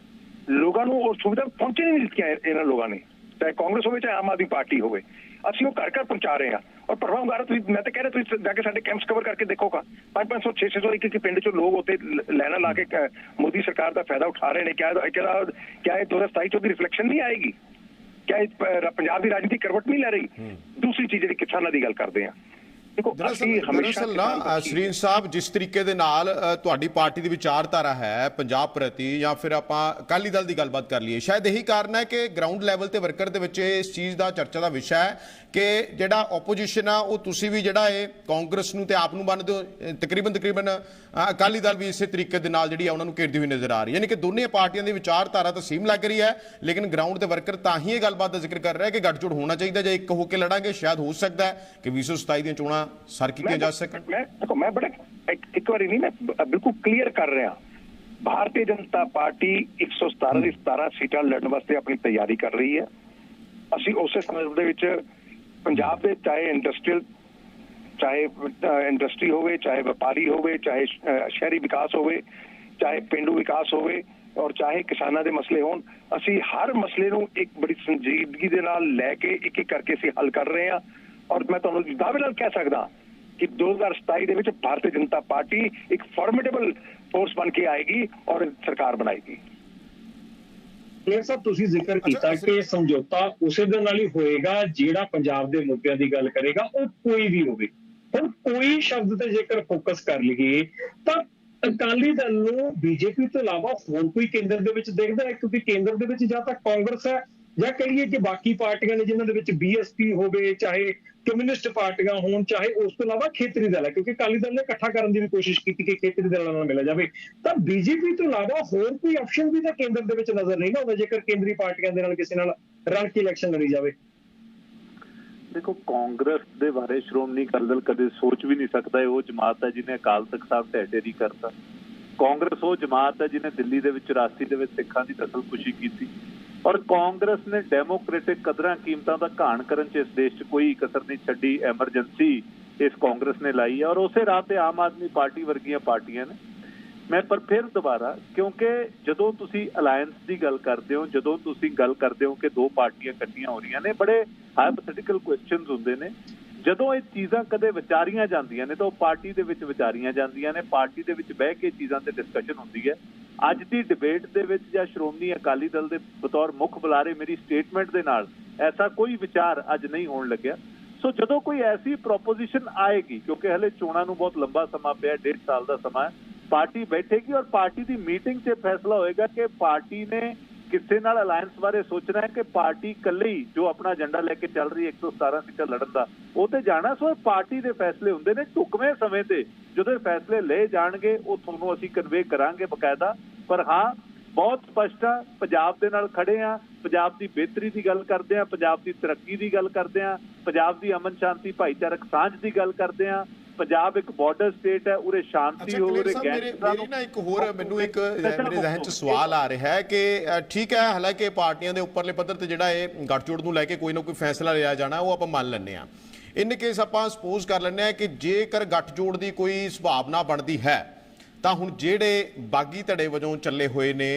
ਲੋਕਾਂ ਨੂੰ ਉਹ ਸੁਵਿਧਾ ਪਹੁੰਚੇ ਨਹੀਂ ਦਿੱਤੀਆਂ ਇਹਨਾਂ ਲੋਕਾਂ ਨੇ ਚਾਹੇ ਕਾਂਗਰਸ ਹੋਵੇ ਚਾਹੇ ਆਮ ਆਦਮੀ ਪਾਰਟੀ ਹੋਵੇ। ਅਸੀਂ ਉਹ ਘਰ ਘਰ ਪਹੁੰਚਾ ਰਹੇ ਹਾਂ। ਔਰ ਪ੍ਰਭਾਵ ਗਾਰਾ ਤੁਸੀਂ ਮੈਂ ਤਾਂ ਕਹਿ ਰਿਹਾ ਤੁਸੀਂ ਜਾ ਕੇ ਸਾਡੇ ਕੈਂਪਸ ਕਵਰ ਕਰਕੇ ਦੇਖੋਗਾ। 5-500 600 ਇੱਕ ਇੱਕ ਪਿੰਡ ਚੋਂ ਲੋਕ ਉੱਤੇ ਲੈਣਾ ਲਾ ਕੇ ਮੋਦੀ ਸਰਕਾਰ ਦਾ ਫਾਇਦਾ ਉਠਾ ਰਹੇ ਨੇ। ਕਿਆ ਇਹ- ਕਿਆ ਕਿਆ ਇਹ 2027 ਚੋਂ ਦੀ ਰਿਫਲੈਕਸ਼ਨ ਨਹੀਂ ਆਏਗੀ? ਕਿਆ ਪੰਜਾਬ ਦੀ ਰਾਜਨੀਤੀ ਕਰਵਟ ਨਹੀਂ ਲੈ ਰਹੀ? ਦੂਸਰੀ ਚੀਜ਼ ਜਿਹੜੀ ਕਿਸਾਨਾਂ ਦੀ ਗੱਲ ਕਰਦੇ ਹਾਂ। ਦੇਖੋ ਦਰਅਸਲ ਅਸੀਂ ਹਮੇਸ਼ਾ ਦਰਅਸਲ ਨਾ ਸ਼੍ਰੀਨ ਸਾਹਿਬ ਜਿਸ ਤਰੀਕੇ ਦੇ ਨਾਲ ਤੁਹਾਡੀ ਪਾਰਟੀ ਦੀ ਵਿਚਾਰਧਾਰਾ ਹੈ ਪੰਜਾਬ ਪ੍ਰਤੀ ਜਾਂ ਫਿਰ ਆਪਾਂ ਅਕਾਲੀ ਦਲ ਦੀ ਗੱਲਬਾਤ ਕਰ ਲਈਏ ਸ਼ਾਇਦ ਇਹੀ ਕਾਰਨ ਹੈ ਕਿ ਗਰਾਊਂਡ ਲੈਵਲ ਤੇ ਵਰਕਰ ਦੇ ਵਿੱਚ ਇਸ ਚੀਜ਼ ਦਾ ਚਰਚਾ ਦਾ ਵਿਸ਼ਾ ਹੈ ਕਿ ਜਿਹੜਾ ਆਪੋਜੀਸ਼ਨ ਆ ਉਹ ਤੁਸੀਂ ਵੀ ਜਿਹੜਾ ਇਹ ਕਾਂਗਰਸ ਨੂੰ ਤੇ ਆਪ ਨੂੰ ਮੰਨਦੇ ਹੋ ਤਕਰੀਬਨ ਤਕਰੀਬਨ ਅਕਾਲੀ ਦਲ ਵੀ ਇਸੇ ਤਰੀਕੇ ਦੇ ਨਾਲ ਜਿਹੜੀ ਆ ਉਹਨਾਂ ਨੂੰ ਘੇਰਦੀ ਹੋਈ ਨਜ਼ਰ ਆ ਰਹੀ ਹੈ। ਯਾਨੀ ਕਿ ਦੋਨੇ ਪਾਰਟੀਆਂ ਦੀ ਵਿਚਾਰਧਾਰਾ ਤਾਂ ਸੇਮ ਲੱਗ ਰਹੀ ਹੈ ਲੇਕਿਨ ਗਰਾਊਂਡ ਦੇ ਵਰਕਰ ਤਾਂ ਹੀ ਇਹ ਗੱਲਬਾਤ ਦਾ ਜ਼ਿਕਰ ਕਰ ਰਿਹਾ ਕਿ ਗੱਠਜੋੜ ਹੋਣਾ ਚਾਹੀਦਾ ਜੇ ਇੱਕ ਹੋ ਕੇ ਲੜਾਂਗੇ ਸ਼ਾਇਦ ਹੋ ਸਕਦਾ ਹੈ ਕਿ 2027 ਦੀਆਂ ਚੋਣਾਂ ਸਰ ਕੀਤੀਆਂ ਜਾ ਸਕਣ ਮੈਂ ਦੇਖੋ ਮੈਂ ਬੜਾ ਇੱਕ ਵਾਰੀ ਨਹੀਂ ਮੈਂ ਬਿਲਕੁਲ ਕਲੀਅਰ ਕਰ ਰਿਹਾ ਭਾਰਤੀ ਜਨਤਾ ਪਾਰਟੀ 117 ਦੀ 17 ਸੀਟਾਂ ਲੜਨ ਵਾਸਤੇ ਆਪਣੀ ਤਿਆਰੀ ਕਰ ਰਹੀ ਹੈ ਅਸੀਂ ਉਸੇ ਸੰਦਰਭ ਦੇ ਵਿੱਚ ਪੰਜਾਬ ਦੇ ਚਾਹੇ ਇੰਡਸਟਰੀਅਲ ਚਾਹੇ ਇੰਡਸਟਰੀ ਹੋਵੇ ਚਾਹੇ ਵਪਾਰੀ ਹੋਵੇ ਚਾਹੇ ਸ਼ਹਿਰੀ ਵਿਕਾਸ ਹੋਵੇ ਚਾਹੇ ਪਿੰਡੂ ਵਿਕਾਸ ਹੋਵੇ ਔਰ ਚਾਹੇ ਕਿਸਾਨਾਂ ਦੇ ਮਸਲੇ ਹੋਣ ਅਸੀਂ ਹਰ ਮਸਲੇ ਨੂੰ ਇੱਕ ਬੜੀ ਸੰਜੀਦਗੀ ਦੇ ਨਾਲ ਲੈ ਕੇ ਇੱਕ ਇੱਕ ਕਰਕੇ ਅਸੀਂ ਹੱਲ ਕਰ ਰਹੇ ਹਾਂ ਔਰ ਮੈਂ ਤੁਹਾਨੂੰ ਦਾਅਵੇ ਨਾਲ ਕਹਿ ਸਕਦਾ ਕਿ 2027 ਦੇ ਵਿੱਚ ਭਾਰਤੀ ਜਨਤਾ ਪਾਰਟੀ ਇੱਕ ਫਾਰਮੀਡੇਬਲ ਫੋਰਸ ਬਣ ਕੇ ਆਏਗੀ ਔਰ ਸਰਕਾਰ ਬਣਾਏਗੀ। ਇਹ ਸਭ ਤੁਸੀਂ ਜ਼ਿਕਰ ਕੀਤਾ ਕਿ ਸਮਝੌਤਾ ਉਸੇ ਦੇ ਨਾਲ ਹੀ ਹੋਏਗਾ ਜਿਹੜਾ ਪੰਜਾਬ ਦੇ ਮੁੱਦਿਆਂ ਦੀ ਗੱਲ ਕਰੇਗਾ ਉਹ ਕੋਈ ਵੀ ਹੋਵੇ। ਹੁਣ ਕੋਈ ਸ਼ਬਦ ਤੇ ਜੇਕਰ ਫੋਕਸ ਕਰ ਲਈਏ ਤਾਂ ਅਕਾਲੀ ਦਲ ਨੂੰ ਬੀਜੇਪੀ ਤੋਂ ਇਲਾਵਾ ਹੋਰ ਕੋਈ ਕੇਂਦਰ ਦੇ ਵਿੱਚ ਦੇਖਦਾ ਹੈ? ਕਿਉਂਕਿ ਕੇਂਦਰ ਦੇ ਵਿੱਚ ਜਾਂ ਤਾਂ ਕਾਂਗਰਸ ਹੈ ਜਾਂ ਕਹੀਏ ਕਿ ਬਾਕੀ ਪਾਰਟੀਆਂ ਨੇ ਜਿਨ੍ਹਾਂ ਦੇ ਵਿੱਚ ਬੀਐਸਪੀ ਹੋਵੇ, ਚਾਹੇ ਕਮਿਊਨਿਸਟ ਪਾਰਟੀਆਂ ਹੋਣ, ਚਾਹੇ ਉਸ ਤੋਂ ਇਲਾਵਾ ਖੇਤਰੀ ਦਲ ਹੈ, ਕਿਉਂਕਿ ਅਕਾਲੀ ਦਲ ਨੇ ਇਕੱਠਾ ਕਰਨ ਦੀ ਵੀ ਕੋਸ਼ਿਸ਼ ਕੀਤੀ ਕਿ ਖੇਤਰੀ ਦਲਾਂ ਨਾਲ ਮਿਲਿਆ ਜਾਵੇ। ਤਾਂ ਬੀਜੇਪੀ ਤੋਂ ਇਲਾਵਾ ਹੋਰ ਕੋਈ ਆਪਸ਼ਨ ਵੀ ਤਾਂ ਕੇਂਦਰ ਦੇ ਵਿੱਚ ਨਜ਼ਰ ਨਹੀਂ ਆਉਂਦਾ, ਜੇਕਰ ਕੇਂਦਰੀ ਪਾਰਟੀਆਂ ਦੇ ਨਾਲ ਕਿਸੇ ਨਾਲ ਰਲ ਕੇ ਇਲੈਕਸ਼ਨ ਲੜੀ ਜਾਵੇ। ਦੇਖੋ, ਕਾਂਗਰਸ ਦੇ ਬਾਰੇ ਸ਼੍ਰੋਮਣੀ ਅਕਾਲੀ ਦਲ ਕਦੇ ਸੋਚ ਵੀ ਨਹੀਂ ਸਕਦਾ ਉਹ ਜਮਾਤ ਹੈ ਜਿਹਨੇ ਅਕਾਲ ਤਖਤ ਸਾਹਿਬ ਢਹਿ ਢੇਰੀ ਕਰਤਾ। ਕਾਂਗਰਸ ਉਹ ਜਮਾਤ ਹੈ ਜਿਹਨੇ ਦਿੱਲੀ ਦੇ ਵਿੱਚ 84 ਦੇ ਵਿੱਚ ਸਿੱਖਾਂ ਦੀ ਦਖਲਖੁਸ਼ੀ ਕੀਤੀ। ਔਰ ਕਾਂਗਰਸ ਨੇ ਡੈਮੋਕ੍ਰੈਟਿਕ ਕਦਰਾਂ ਕੀਮਤਾਂ ਦਾ ਘਾਣ ਕਰਨ 'ਚ ਇਸ ਦੇਸ਼ 'ਚ ਕੋਈ ਕਸਰ ਨਹੀਂ ਛੱਡੀ, ਐਮਰਜੈਂਸੀ ਇਸ ਕਾਂਗਰਸ ਨੇ ਲਾਈ ਹੈ ਔਰ ਉਸੇ ਰਾਹ ਤੇ ਆਮ ਆਦਮੀ ਪਾਰਟੀ ਵਰਗੀਆਂ ਪਾਰਟੀਆਂ ਨੇ। ਮੈਂ ਪਰ ਫਿਰ ਦੁਬਾਰਾ, ਕਿਉਂਕਿ ਜਦੋਂ ਤੁਸੀਂ ਅਲਾਈਅੰਸ ਦੀ ਗੱਲ ਕਰਦੇ ਹੋ, ਜਦੋਂ ਤੁਸੀਂ ਗੱਲ ਕਰਦੇ ਹੋ ਕਿ ਦੋ ਪਾਰਟੀਆਂ ਇਕੱਠੀਆਂ ਹੋ ਰਹੀਆਂ ਨੇ, ਬੜੇ ਹਾਈਪੋਥੈਟੀਕਲ ਕੁਐਸਚਨਸ ਹੁੰਦੇ ਨੇ। ਜਦੋਂ ਇਹ ਚੀਜ਼ਾਂ ਕਦੇ ਵਿਚਾਰੀਆਂ ਜਾਂਦੀਆਂ ਨੇ ਤਾਂ ਉਹ ਪਾਰਟੀ ਦੇ ਵਿੱਚ ਵਿਚਾਰੀਆਂ ਜਾਂਦੀਆਂ ਨੇ, ਪਾਰਟੀ ਦੇ ਵਿੱਚ ਬਹਿ ਕੇ ਚੀਜ਼ਾਂ ਤੇ ਡਿਸਕਸ਼ਨ ਹੁੰਦੀ ਹੈ। ਅੱਜ ਦੀ ਡਿਬੇਟ ਦੇ ਵਿੱਚ ਜਾਂ ਸ਼੍ਰੋਮਣੀ ਅਕਾਲੀ ਦਲ ਦੇ ਬਤੌਰ ਮੁੱਖ ਬੁਲਾਰੇ ਮੇਰੀ ਸਟੇਟਮੈਂਟ ਦੇ ਨਾਲ ਐਸਾ ਕੋਈ ਵਿਚਾਰ ਅੱਜ ਨਹੀਂ ਹੋਣ ਲੱਗਿਆ। ਸੋ ਜਦੋਂ ਕੋਈ ਐਸੀ ਪ੍ਰੋਪੋਜੀਸ਼ਨ ਆਏਗੀ, ਕਿਉਂਕਿ ਹਲੇ ਚੋਣਾਂ ਨੂੰ ਬਹੁਤ ਲੰਬਾ ਸਮਾਂ ਪਿਆ, ਡੇਢ ਸਾਲ ਦਾ ਸਮਾਂ ਪਾਰਟੀ ਬੈਠੇਗੀ ਔਰ ਪਾਰਟੀ ਦੀ ਮੀਟਿੰਗ 'ਚ ਫੈਸਲਾ ਹੋਏਗਾ ਕਿ ਪਾਰਟੀ ਨੇ ਕਿਸੇ ਨਾਲ ਅਲਾਈਅੰਸ ਬਾਰੇ ਸੋਚਣਾ ਹੈ ਕਿ ਪਾਰਟੀ ਇਕੱਲੀ ਜੋ ਆਪਣਾ ਏਜੰਡਾ ਲੈ ਕੇ ਚੱਲ ਰਹੀ ਹੈ 117 ਸੀਟਾਂ ਲੜਨ ਦਾ, ਉਹ ਤੇ ਜਾਣਾ, ਸੋ ਇਹ ਪਾਰਟੀ ਦੇ ਫੈਸਲੇ ਹੁੰਦੇ ਨੇ ਢੁਕਵੇਂ ਸਮੇਂ ਤੇ। ਜਦੋਂ ਫੈਸਲੇ ਲਏ ਜਾਣਗੇ, ਉਹ ਤੁਹਾਨੂੰ ਅਸੀਂ ਕਨਵੇ ਕਰਾਂਗੇ ਬਕਾਇਦਾ। ਪਰ ਹਾਂ, ਬਹੁਤ ਸਪਸ਼ਟ ਆ, ਪੰਜਾਬ ਦੇ ਨਾਲ ਖੜੇ ਆ, ਪੰਜਾਬ ਦੀ ਬਿਹਤਰੀ ਦੀ ਗੱਲ ਕਰਦੇ ਆ, ਪੰਜਾਬ ਦੀ ਤਰੱਕੀ ਦੀ ਗੱਲ ਕਰਦੇ ਆ, ਪੰਜਾਬ ਦੀ ਅਮਨ ਸ਼ਾਂਤੀ, ਭਾਈਚਾਰਕ ਸਾਂਝ ਦੀ ਗੱਲ ਕਰਦੇ ਆ ਪੰਜਾਬ ਇੱਕ ਬਾਰਡਰ ਸਟੇਟ ਹੈ ਉਰੇ ਸ਼ਾਂਤੀ ਹੋਵੇ ਮੇਰੇ ਗੈਂਗਸਟਰਾਂ ਮੇਰੀ ਨਾ ਇੱਕ ਹੋਰ ਮੈਨੂੰ ਇੱਕ ਮੇਰੇ ਜ਼ਹਿਨ 'ਚ ਸਵਾਲ ਆ ਰਿਹਾ ਹੈ ਕਿ ਠੀਕ ਹੈ ਹਾਲਾਂਕਿ ਪਾਰਟੀਆਂ ਦੇ ਉੱਪਰਲੇ ਪੱਧਰ ਤੇ ਜਿਹੜਾ ਇਹ ਗੱਠਜੋੜ ਨੂੰ ਲੈ ਕੇ ਕੋਈ ਨਾ ਕੋਈ ਫੈਸਲਾ ਲਿਆ ਜਾਣਾ ਉਹ ਆਪਾਂ ਮੰਨ ਲੈਂਦੇ ਆ ਇਨ ਕੇਸ ਆਪਾਂ ਸਪੋਜ਼ ਕਰ ਲੈਂਦੇ ਆ ਕਿ ਜੇਕਰ ਗੱਠਜੋੜ ਦੀ ਕੋਈ ਸੰਭਾਵਨਾ ਬਣਦੀ ਹੈ ਤਾਂ ਹੁਣ ਜਿਹੜੇ ਬਾਗੀ ਧੜੇ ਵਜੋਂ ਚੱਲੇ ਹੋਏ ਨੇ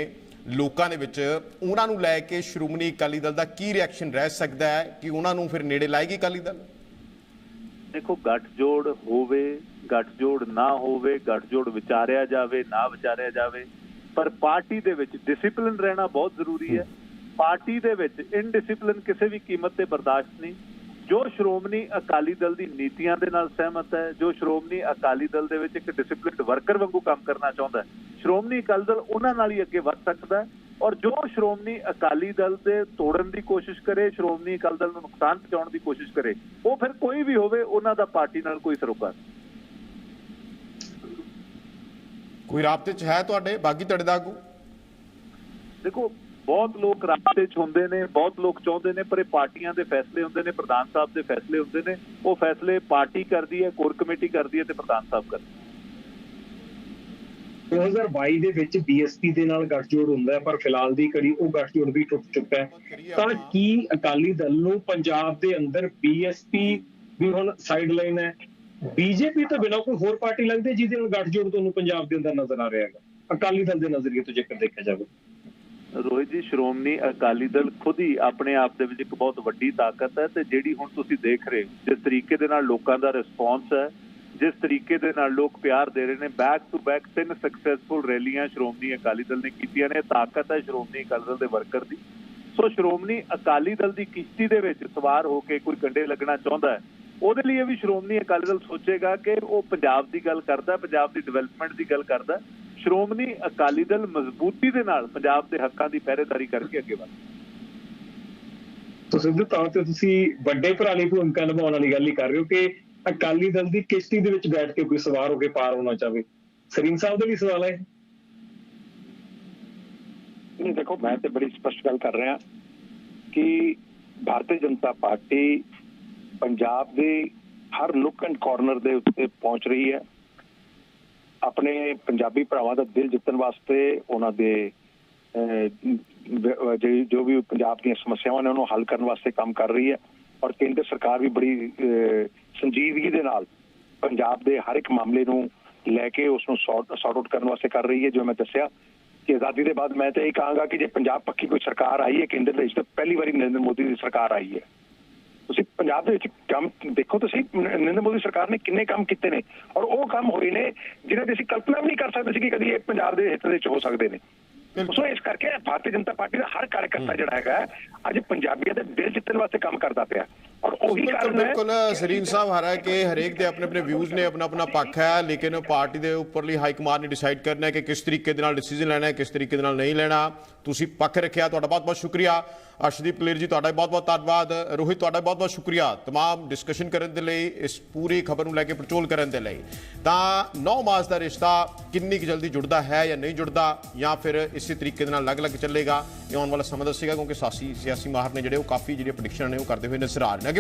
ਲੋਕਾਂ ਦੇ ਵਿੱਚ ਉਹਨਾਂ ਨੂੰ ਲੈ ਕੇ ਸ਼੍ਰੋਮਣੀ ਅਕਾਲੀ ਦਲ ਦਾ ਕੀ ਰਿਐਕਸ਼ਨ ਰਹਿ ਸਕਦਾ ਹੈ ਕਿ ਉਹਨਾਂ ਨੂੰ ਫਿਰ ਨੇੜੇ ਲਾਏਗੀ ਅਕਾਲੀ ਦਲ? ਦੇਖੋ, ਗੱਠਜੋੜ ਹੋਵੇ, ਗੱਠਜੋੜ ਨਾ ਹੋਵੇ, ਗੱਠਜੋੜ ਵਿਚਾਰਿਆ ਜਾਵੇ, ਨਾ ਵਿਚਾਰਿਆ ਜਾਵੇ, ਪਰ ਪਾਰਟੀ ਦੇ ਵਿੱਚ ਡਿਸਪਲਿਨ ਰਹਿਣਾ ਬਹੁਤ ਜ਼ਰੂਰੀ ਹੈ। ਪਾਰਟੀ ਦੇ ਵਿੱਚ ਇਨਡਿਸਪਲਿਨ ਕਿਸੇ ਵੀ ਕੀਮਤ ਤੇ ਬਰਦਾਸ਼ਤ ਨਹੀਂ। ਜੋ ਸ਼੍ਰੋਮਣੀ ਅਕਾਲੀ ਦਲ ਦੀ ਨੀਤੀਆਂ ਦੇ ਨਾਲ ਸਹਿਮਤ ਹੈ, ਜੋ ਸ਼੍ਰੋਮਣੀ ਅਕਾਲੀ ਦਲ ਦੇ ਵਿੱਚ ਇੱਕ ਡਿਸਪਲਿਨਡ ਵਰਕਰ ਵਾਂਗੂ ਕੰਮ ਕਰਨਾ ਚਾਹੁੰਦਾ ਹੈ, ਸ਼੍ਰੋਮਣੀ ਅਕਾਲੀ ਦਲ ਉਹਨਾਂ ਨਾਲ ਹੀ ਅੱਗੇ ਵਧ ਸਕਦਾ ਹੈ। ਔਰ ਜੋ ਸ਼੍ਰੋਮਣੀ ਅਕਾਲੀ ਦਲ ਦੇ ਤੋੜਨ ਦੀ ਕੋਸ਼ਿਸ਼ ਕਰੇ ਸ਼੍ਰੋਮਣੀ ਅਕਾਲੀ ਦਲ ਨੂੰ ਨੁਕਸਾਨ ਪਹੁੰਚਾਉਣ ਦੀ ਕੋਸ਼ਿਸ਼ ਕਰੇ ਉਹ ਫਿਰ ਕੋਈ ਵੀ ਹੋਵੇ ਉਹਨਾਂ ਦਾ ਪਾਰਟੀ ਨਾਲ ਕੋਈ ਸਰੋਕਾਰ ਨਹੀਂ। ਕੋਈ ਰਾਬਤੇ 'ਚ ਹੈ ਤੁਹਾਡੇ ਬਾਗੀ ਧੜੇ ਦਾ ਆਗੂ ਦੇਖੋ ਬਹੁਤ ਲੋਕ ਰਾਸਤੇ 'ਚ ਹੁੰਦੇ ਨੇ ਬਹੁਤ ਲੋਕ ਚਾਹੁੰਦੇ ਨੇ ਪਰ ਇਹ ਪਾਰਟੀਆਂ ਦੇ ਫੈਸਲੇ ਹੁੰਦੇ ਨੇ ਪ੍ਰਧਾਨ ਸਾਹਿਬ ਦੇ ਫੈਸਲੇ ਹੁੰਦੇ ਨੇ ਉਹ ਫੈਸਲੇ ਪਾਰਟੀ ਕਰਦੀ ਹੈ ਕੋਰ ਕਮੇਟੀ ਕਰਦੀ ਹੈ ਤੇ ਪ੍ਰਧਾਨ ਸਾਹਿਬ ਕਰਦੇ। 2022 ਦੇ ਵਿੱਚ ਬੀਐਸਪੀ ਦੇ ਨਾਲ ਗੱਠਜੋੜ ਹੁੰਦਾ ਪਰ ਫਿਲਹਾਲ ਦੀ ਕੜੀ ਉਹ ਗੱਠਜੋੜ ਵੀ ਟੁੱਟ ਚੁੱਕਾ ਹੈ। ਤਾਂ ਕੀ ਅਕਾਲੀ ਦਲ ਨੂੰ ਪੰਜਾਬ ਦੇ ਅੰਦਰ ਬੀਐਸਪੀ ਵੀ ਹੁਣ ਸਾਈਡ ਲਾਈਨ ਹੈ ਬੀਜੇਪੀ ਤੋਂ ਬਿਨਾਂ ਕੋਈ ਹੋਰ ਪਾਰਟੀ ਲੱਗਦੀ ਜਿਹਦੇ ਨਾਲ ਗੱਠਜੋੜ ਤੁਹਾਨੂੰ ਪੰਜਾਬ ਦੇ ਅੰਦਰ ਨਜ਼ਰ ਆ ਰਿਹਾ ਹੈਗਾ? ਅਕਾਲੀ ਦਲ ਦੇ ਨਜ਼ਰੀਏ ਤੋਂ ਜੇਕਰ ਦੇਖਿਆ ਜਾਵੇ। ਰੋਹਿਤ ਜੀ ਸ਼੍ਰੋਮਣੀ ਅਕਾਲੀ ਦਲ ਖੁਦ ਹੀ ਆਪਣੇ ਆਪ ਦੇ ਵਿੱਚ ਇੱਕ ਬਹੁਤ ਵੱਡੀ ਤਾਕਤ ਹੈ ਤੇ ਜਿਹੜੀ ਹੁਣ ਤੁਸੀਂ ਦੇਖ ਰਹੇ ਹੋ ਜਿਸ ਤਰੀਕੇ ਦੇ ਨਾਲ ਲੋਕਾਂ ਦਾ ਰਿਸਪੌਂਸ ਹੈ ਜਿਸ ਤਰੀਕੇ ਦੇ ਨਾਲ ਲੋਕ ਪਿਆਰ ਦੇ ਰਹੇ ਨੇ ਬੈਕ ਟੂ ਬੈਕ ਤਿੰਨ ਸਕਸੈਸਫੁਲ ਰੈਲੀਆਂ ਸ਼੍ਰੋਮਣੀ ਅਕਾਲੀ ਦਲ ਨੇ ਕੀਤੀਆਂ ਨੇ, ਤਾਕਤ ਹੈ ਸ਼੍ਰੋਮਣੀ ਅਕਾਲੀ ਦਲ ਦੇ ਵਰਕਰ ਦੀ। ਸੋ ਸ਼੍ਰੋਮਣੀ ਅਕਾਲੀ ਦਲ ਦੀ ਕਿਸ਼ਤੀ ਦੇ ਵਿੱਚ ਸਵਾਰ ਹੋ ਕੇ ਕੋਈ ਕੰਡੇ ਲੱਗਣਾ ਚਾਹੁੰਦਾ ਹੈ, ਉਹਦੇ ਲਈ ਵੀ ਸ਼੍ਰੋਮਣੀ ਅਕਾਲੀ ਦਲ ਸੋਚੇਗਾ ਕਿ ਉਹ ਪੰਜਾਬ ਦੀ ਗੱਲ ਕਰਦਾ, ਪੰਜਾਬ ਦੀ ਡਿਵੈਲਪਮੈਂਟ ਦੀ ਗੱਲ ਕਰਦਾ। ਸ਼੍ਰੋਮਣੀ ਅਕਾਲੀ ਦਲ ਮਜ਼ਬੂਤੀ ਦੇ ਨਾਲ ਪੰਜਾਬ ਦੇ ਹੱਕਾਂ ਦੀ ਪਹਿਰੇਦਾਰੀ ਕਰਕੇ ਅੱਗੇ ਵਧਦਾ ਤੋ ਸਿੱਧੇ ਤੌਰ ਤੇ ਤੁਸੀਂ ਵੱਡੇ ਭਰਾ ਦੀ ਭੂਮਿਕਾ ਨਿਭਾਉਣ ਵਾਲੀ ਗੱਲ ਹੀ ਕਰ ਰਹੇ ਹੋ ਕਿ ਅਕਾਲੀ ਦਲ ਦੀ ਕਿਸ਼ਤੀ ਦੇ ਵਿੱਚ ਬੈਠ ਕੇ ਕੋਈ ਸਵਾਰ ਹੋ ਕੇ ਪਾਰ ਹੋਣਾ ਚਾਹਵੇ। ਸਰੀਨ ਸਾਹਿਬ ਦੇ ਲਈ ਸਵਾਲ ਹੈ ਨਹੀਂ ਦੇਖੋ ਮੈਂ ਤੇ ਬੜੀ ਸਪਸ਼ਟ ਗੱਲ ਕਰ ਰਿਹਾ ਕਿ ਭਾਰਤੀ ਜਨਤਾ ਪਾਰਟੀ ਪੰਜਾਬ ਦੇ ਹਰ ਨੁੱਕ ਐਂਡ ਕਾਰਨਰ ਦੇ ਉੱਤੇ ਪਹੁੰਚ ਰਹੀ ਹੈ। ਆਪਣੇ ਪੰਜਾਬੀ ਭਰਾਵਾਂ ਦਾ ਦਿਲ ਜਿੱਤਣ ਵਾਸਤੇ ਉਹਨਾਂ ਦੇ ਅਹ, ਜਿਹੜੀ- ਜੋ ਵੀ ਪੰਜਾਬ ਦੀਆਂ ਸਮੱਸਿਆਵਾਂ ਨੇ ਉਹਨੂੰ ਹੱਲ ਕਰਨ ਵਾਸਤੇ ਕੰਮ ਕਰ ਰਹੀ ਹੈ। ਔਰ ਕੇਂਦਰ ਸਰਕਾਰ ਵੀ ਬੜੀ ਸੰਜੀਦਗੀ ਦੇ ਨਾਲ ਪੰਜਾਬ ਦੇ ਹਰ ਇੱਕ ਮਾਮਲੇ ਨੂੰ ਲੈ ਕੇ ਉਸ ਨੂੰ ਸੌਟ ਆਊਟ ਕਰਨ ਵਾਸਤੇ ਕਰ ਰਹੀ ਹੈ ਜੋ ਮੈਂ ਦੱਸਿਆ। ਕਿ ਆਜ਼ਾਦੀ ਦੇ ਬਾਅਦ ਮੈਂ ਤਾਂ ਇਹ ਕਹਾਂਗਾ ਕਿ ਜੇ ਪੰਜਾਬ ਪੱਕੀ ਕੋਈ ਸਰਕਾਰ ਆਈ ਹੈ ਕੇਂਦਰ ਦੇ ਵਿੱਚ ਤਾਂ ਪਹਿਲੀ ਵਾਰੀ ਨਰਿੰਦਰ ਮੋਦੀ ਦੀ ਸਰਕਾਰ ਆਈ ਹੈ। ਤੁਸੀਂ ਪੰਜਾਬ ਦੇ ਵਿੱਚ ਕੰਮ ਦੇਖੋ ਤੁਸੀਂ ਨਰਿੰਦਰ ਮੋਦੀ ਸਰਕਾਰ ਨੇ ਕਿੰਨੇ ਕੰਮ ਕੀਤੇ ਨੇ ਔਰ ਉਹ ਕੰਮ ਹੋਏ ਨੇ ਜਿਹਨਾਂ ਦੀ ਅਸੀਂ ਕਲਪਨਾ ਵੀ ਨਹੀਂ ਕਰ ਸਕਦੇ ਸੀ ਕਿ ਕਦੀ ਇਹ ਪੰਜਾਬ ਦੇ ਹਿੱਤ ਦੇ ਵਿੱਚ ਹੋ ਸਕਦੇ ਨੇ। ਸੋ ਇਸ ਕਰਕੇ ਭਾਰਤੀ ਜਨਤਾ ਪਾਰਟੀ ਦਾ ਹਰ ਕਾਰਜਕਰਤਾ ਜਿਹੜਾ ਹੈਗਾ ਅੱਜ ਪੰਜਾਬੀਆਂ ਦੇ ਦਿਲ ਜਿੱਤਣ ਵਾਸਤੇ ਕੰਮ ਕਰਦਾ ਪਿਆ। ਉਹੀ ਬਿਲਕੁਲ ਕਾਰਨ ਹੈ ਬਿਲਕੁਲ ਸਰੀਨ ਸਾਹਿਬ ਹਰਾ ਕਿ ਹਰੇਕ ਦੇ ਆਪਣੇ ਆਪਣੇ ਵਿਊਜ਼ ਨੇ ਆਪਣਾ ਆਪਣਾ ਪੱਖ ਹੈ ਲੇਕਿਨ ਪਾਰਟੀ ਦੇ ਉੱਪਰਲੀ ਹਾਈ ਕਮਾਂਡ ਨੇ ਡਿਸਾਈਡ ਕਰਨਾ ਹੈ ਕਿ ਕਿਸ ਤਰੀਕੇ ਦੇ ਨਾਲ ਡਿਸੀਜਨ ਲੈਣਾ ਹੈ ਕਿਸ ਤਰੀਕੇ ਦੇ ਨਾਲ ਨਹੀਂ ਲੈਣਾ ਤੁਸੀਂ ਪੱਖ ਰੱਖਿਆ ਤੁਹਾਡਾ ਬਹੁਤ ਬਹੁਤ ਸ਼ੁਕਰੀਆ ਅਰਸ਼ਦੀਪ ਕਲੇਰ ਜੀ ਤੁਹਾਡਾ ਬਹੁਤ ਬਹੁਤ ਧੰਨਵਾਦ ਰੋਹਿਤ ਤੁਹਾਡਾ ਬਹੁਤ ਬਹੁਤ ਸ਼ੁਕਰੀਆ तमाम ਡਿਸਕਸ਼ਨ ਕਰਨ ਦੇ ਲਈ ਇਸ ਪੂਰੀ ਖਬਰ ਨੂੰ ਲੈ ਕੇ ਪਰਚੋਲ ਕਰਨ ਦੇ ਲਈ ਤਾਂ 9 ਮਾਸ ਦਾ ਰਿਸ਼ਤਾ ਕਿੰਨੀ ਕੁ ਜਲਦੀ ਜੁੜਦਾ ਹੈ ਜਾਂ ਨਹੀਂ ਜੁੜਦਾ ਜਾਂ ਫਿਰ ਇਸੇ ਤਰੀਕੇ ਦੇ ਨਾਲ ਅਲੱਗ-ਅਲੱਗ ਚੱਲੇਗਾ ਇਹ ਆਉਣ ਵਾਲਾ ਸਮਾਂ ਦੱਸੇਗਾ ਕਿਉਂਕਿ ਸਾਸੀ ਸਿਆਸੀ ਮਾਹਰ ਨੇ ਜਿਹੜੇ ਉਹ ਕਾਫੀ ਜਿਹੜੀਆਂ ਪ੍ਰੈਡਿਕਸ਼ਨ ਨੇ ਉਹ ਕਰਦੇ ਹੋਏ ਨਜ਼ਰ ਆ ਰਹੇ ਨੇ ਅੱਗੇ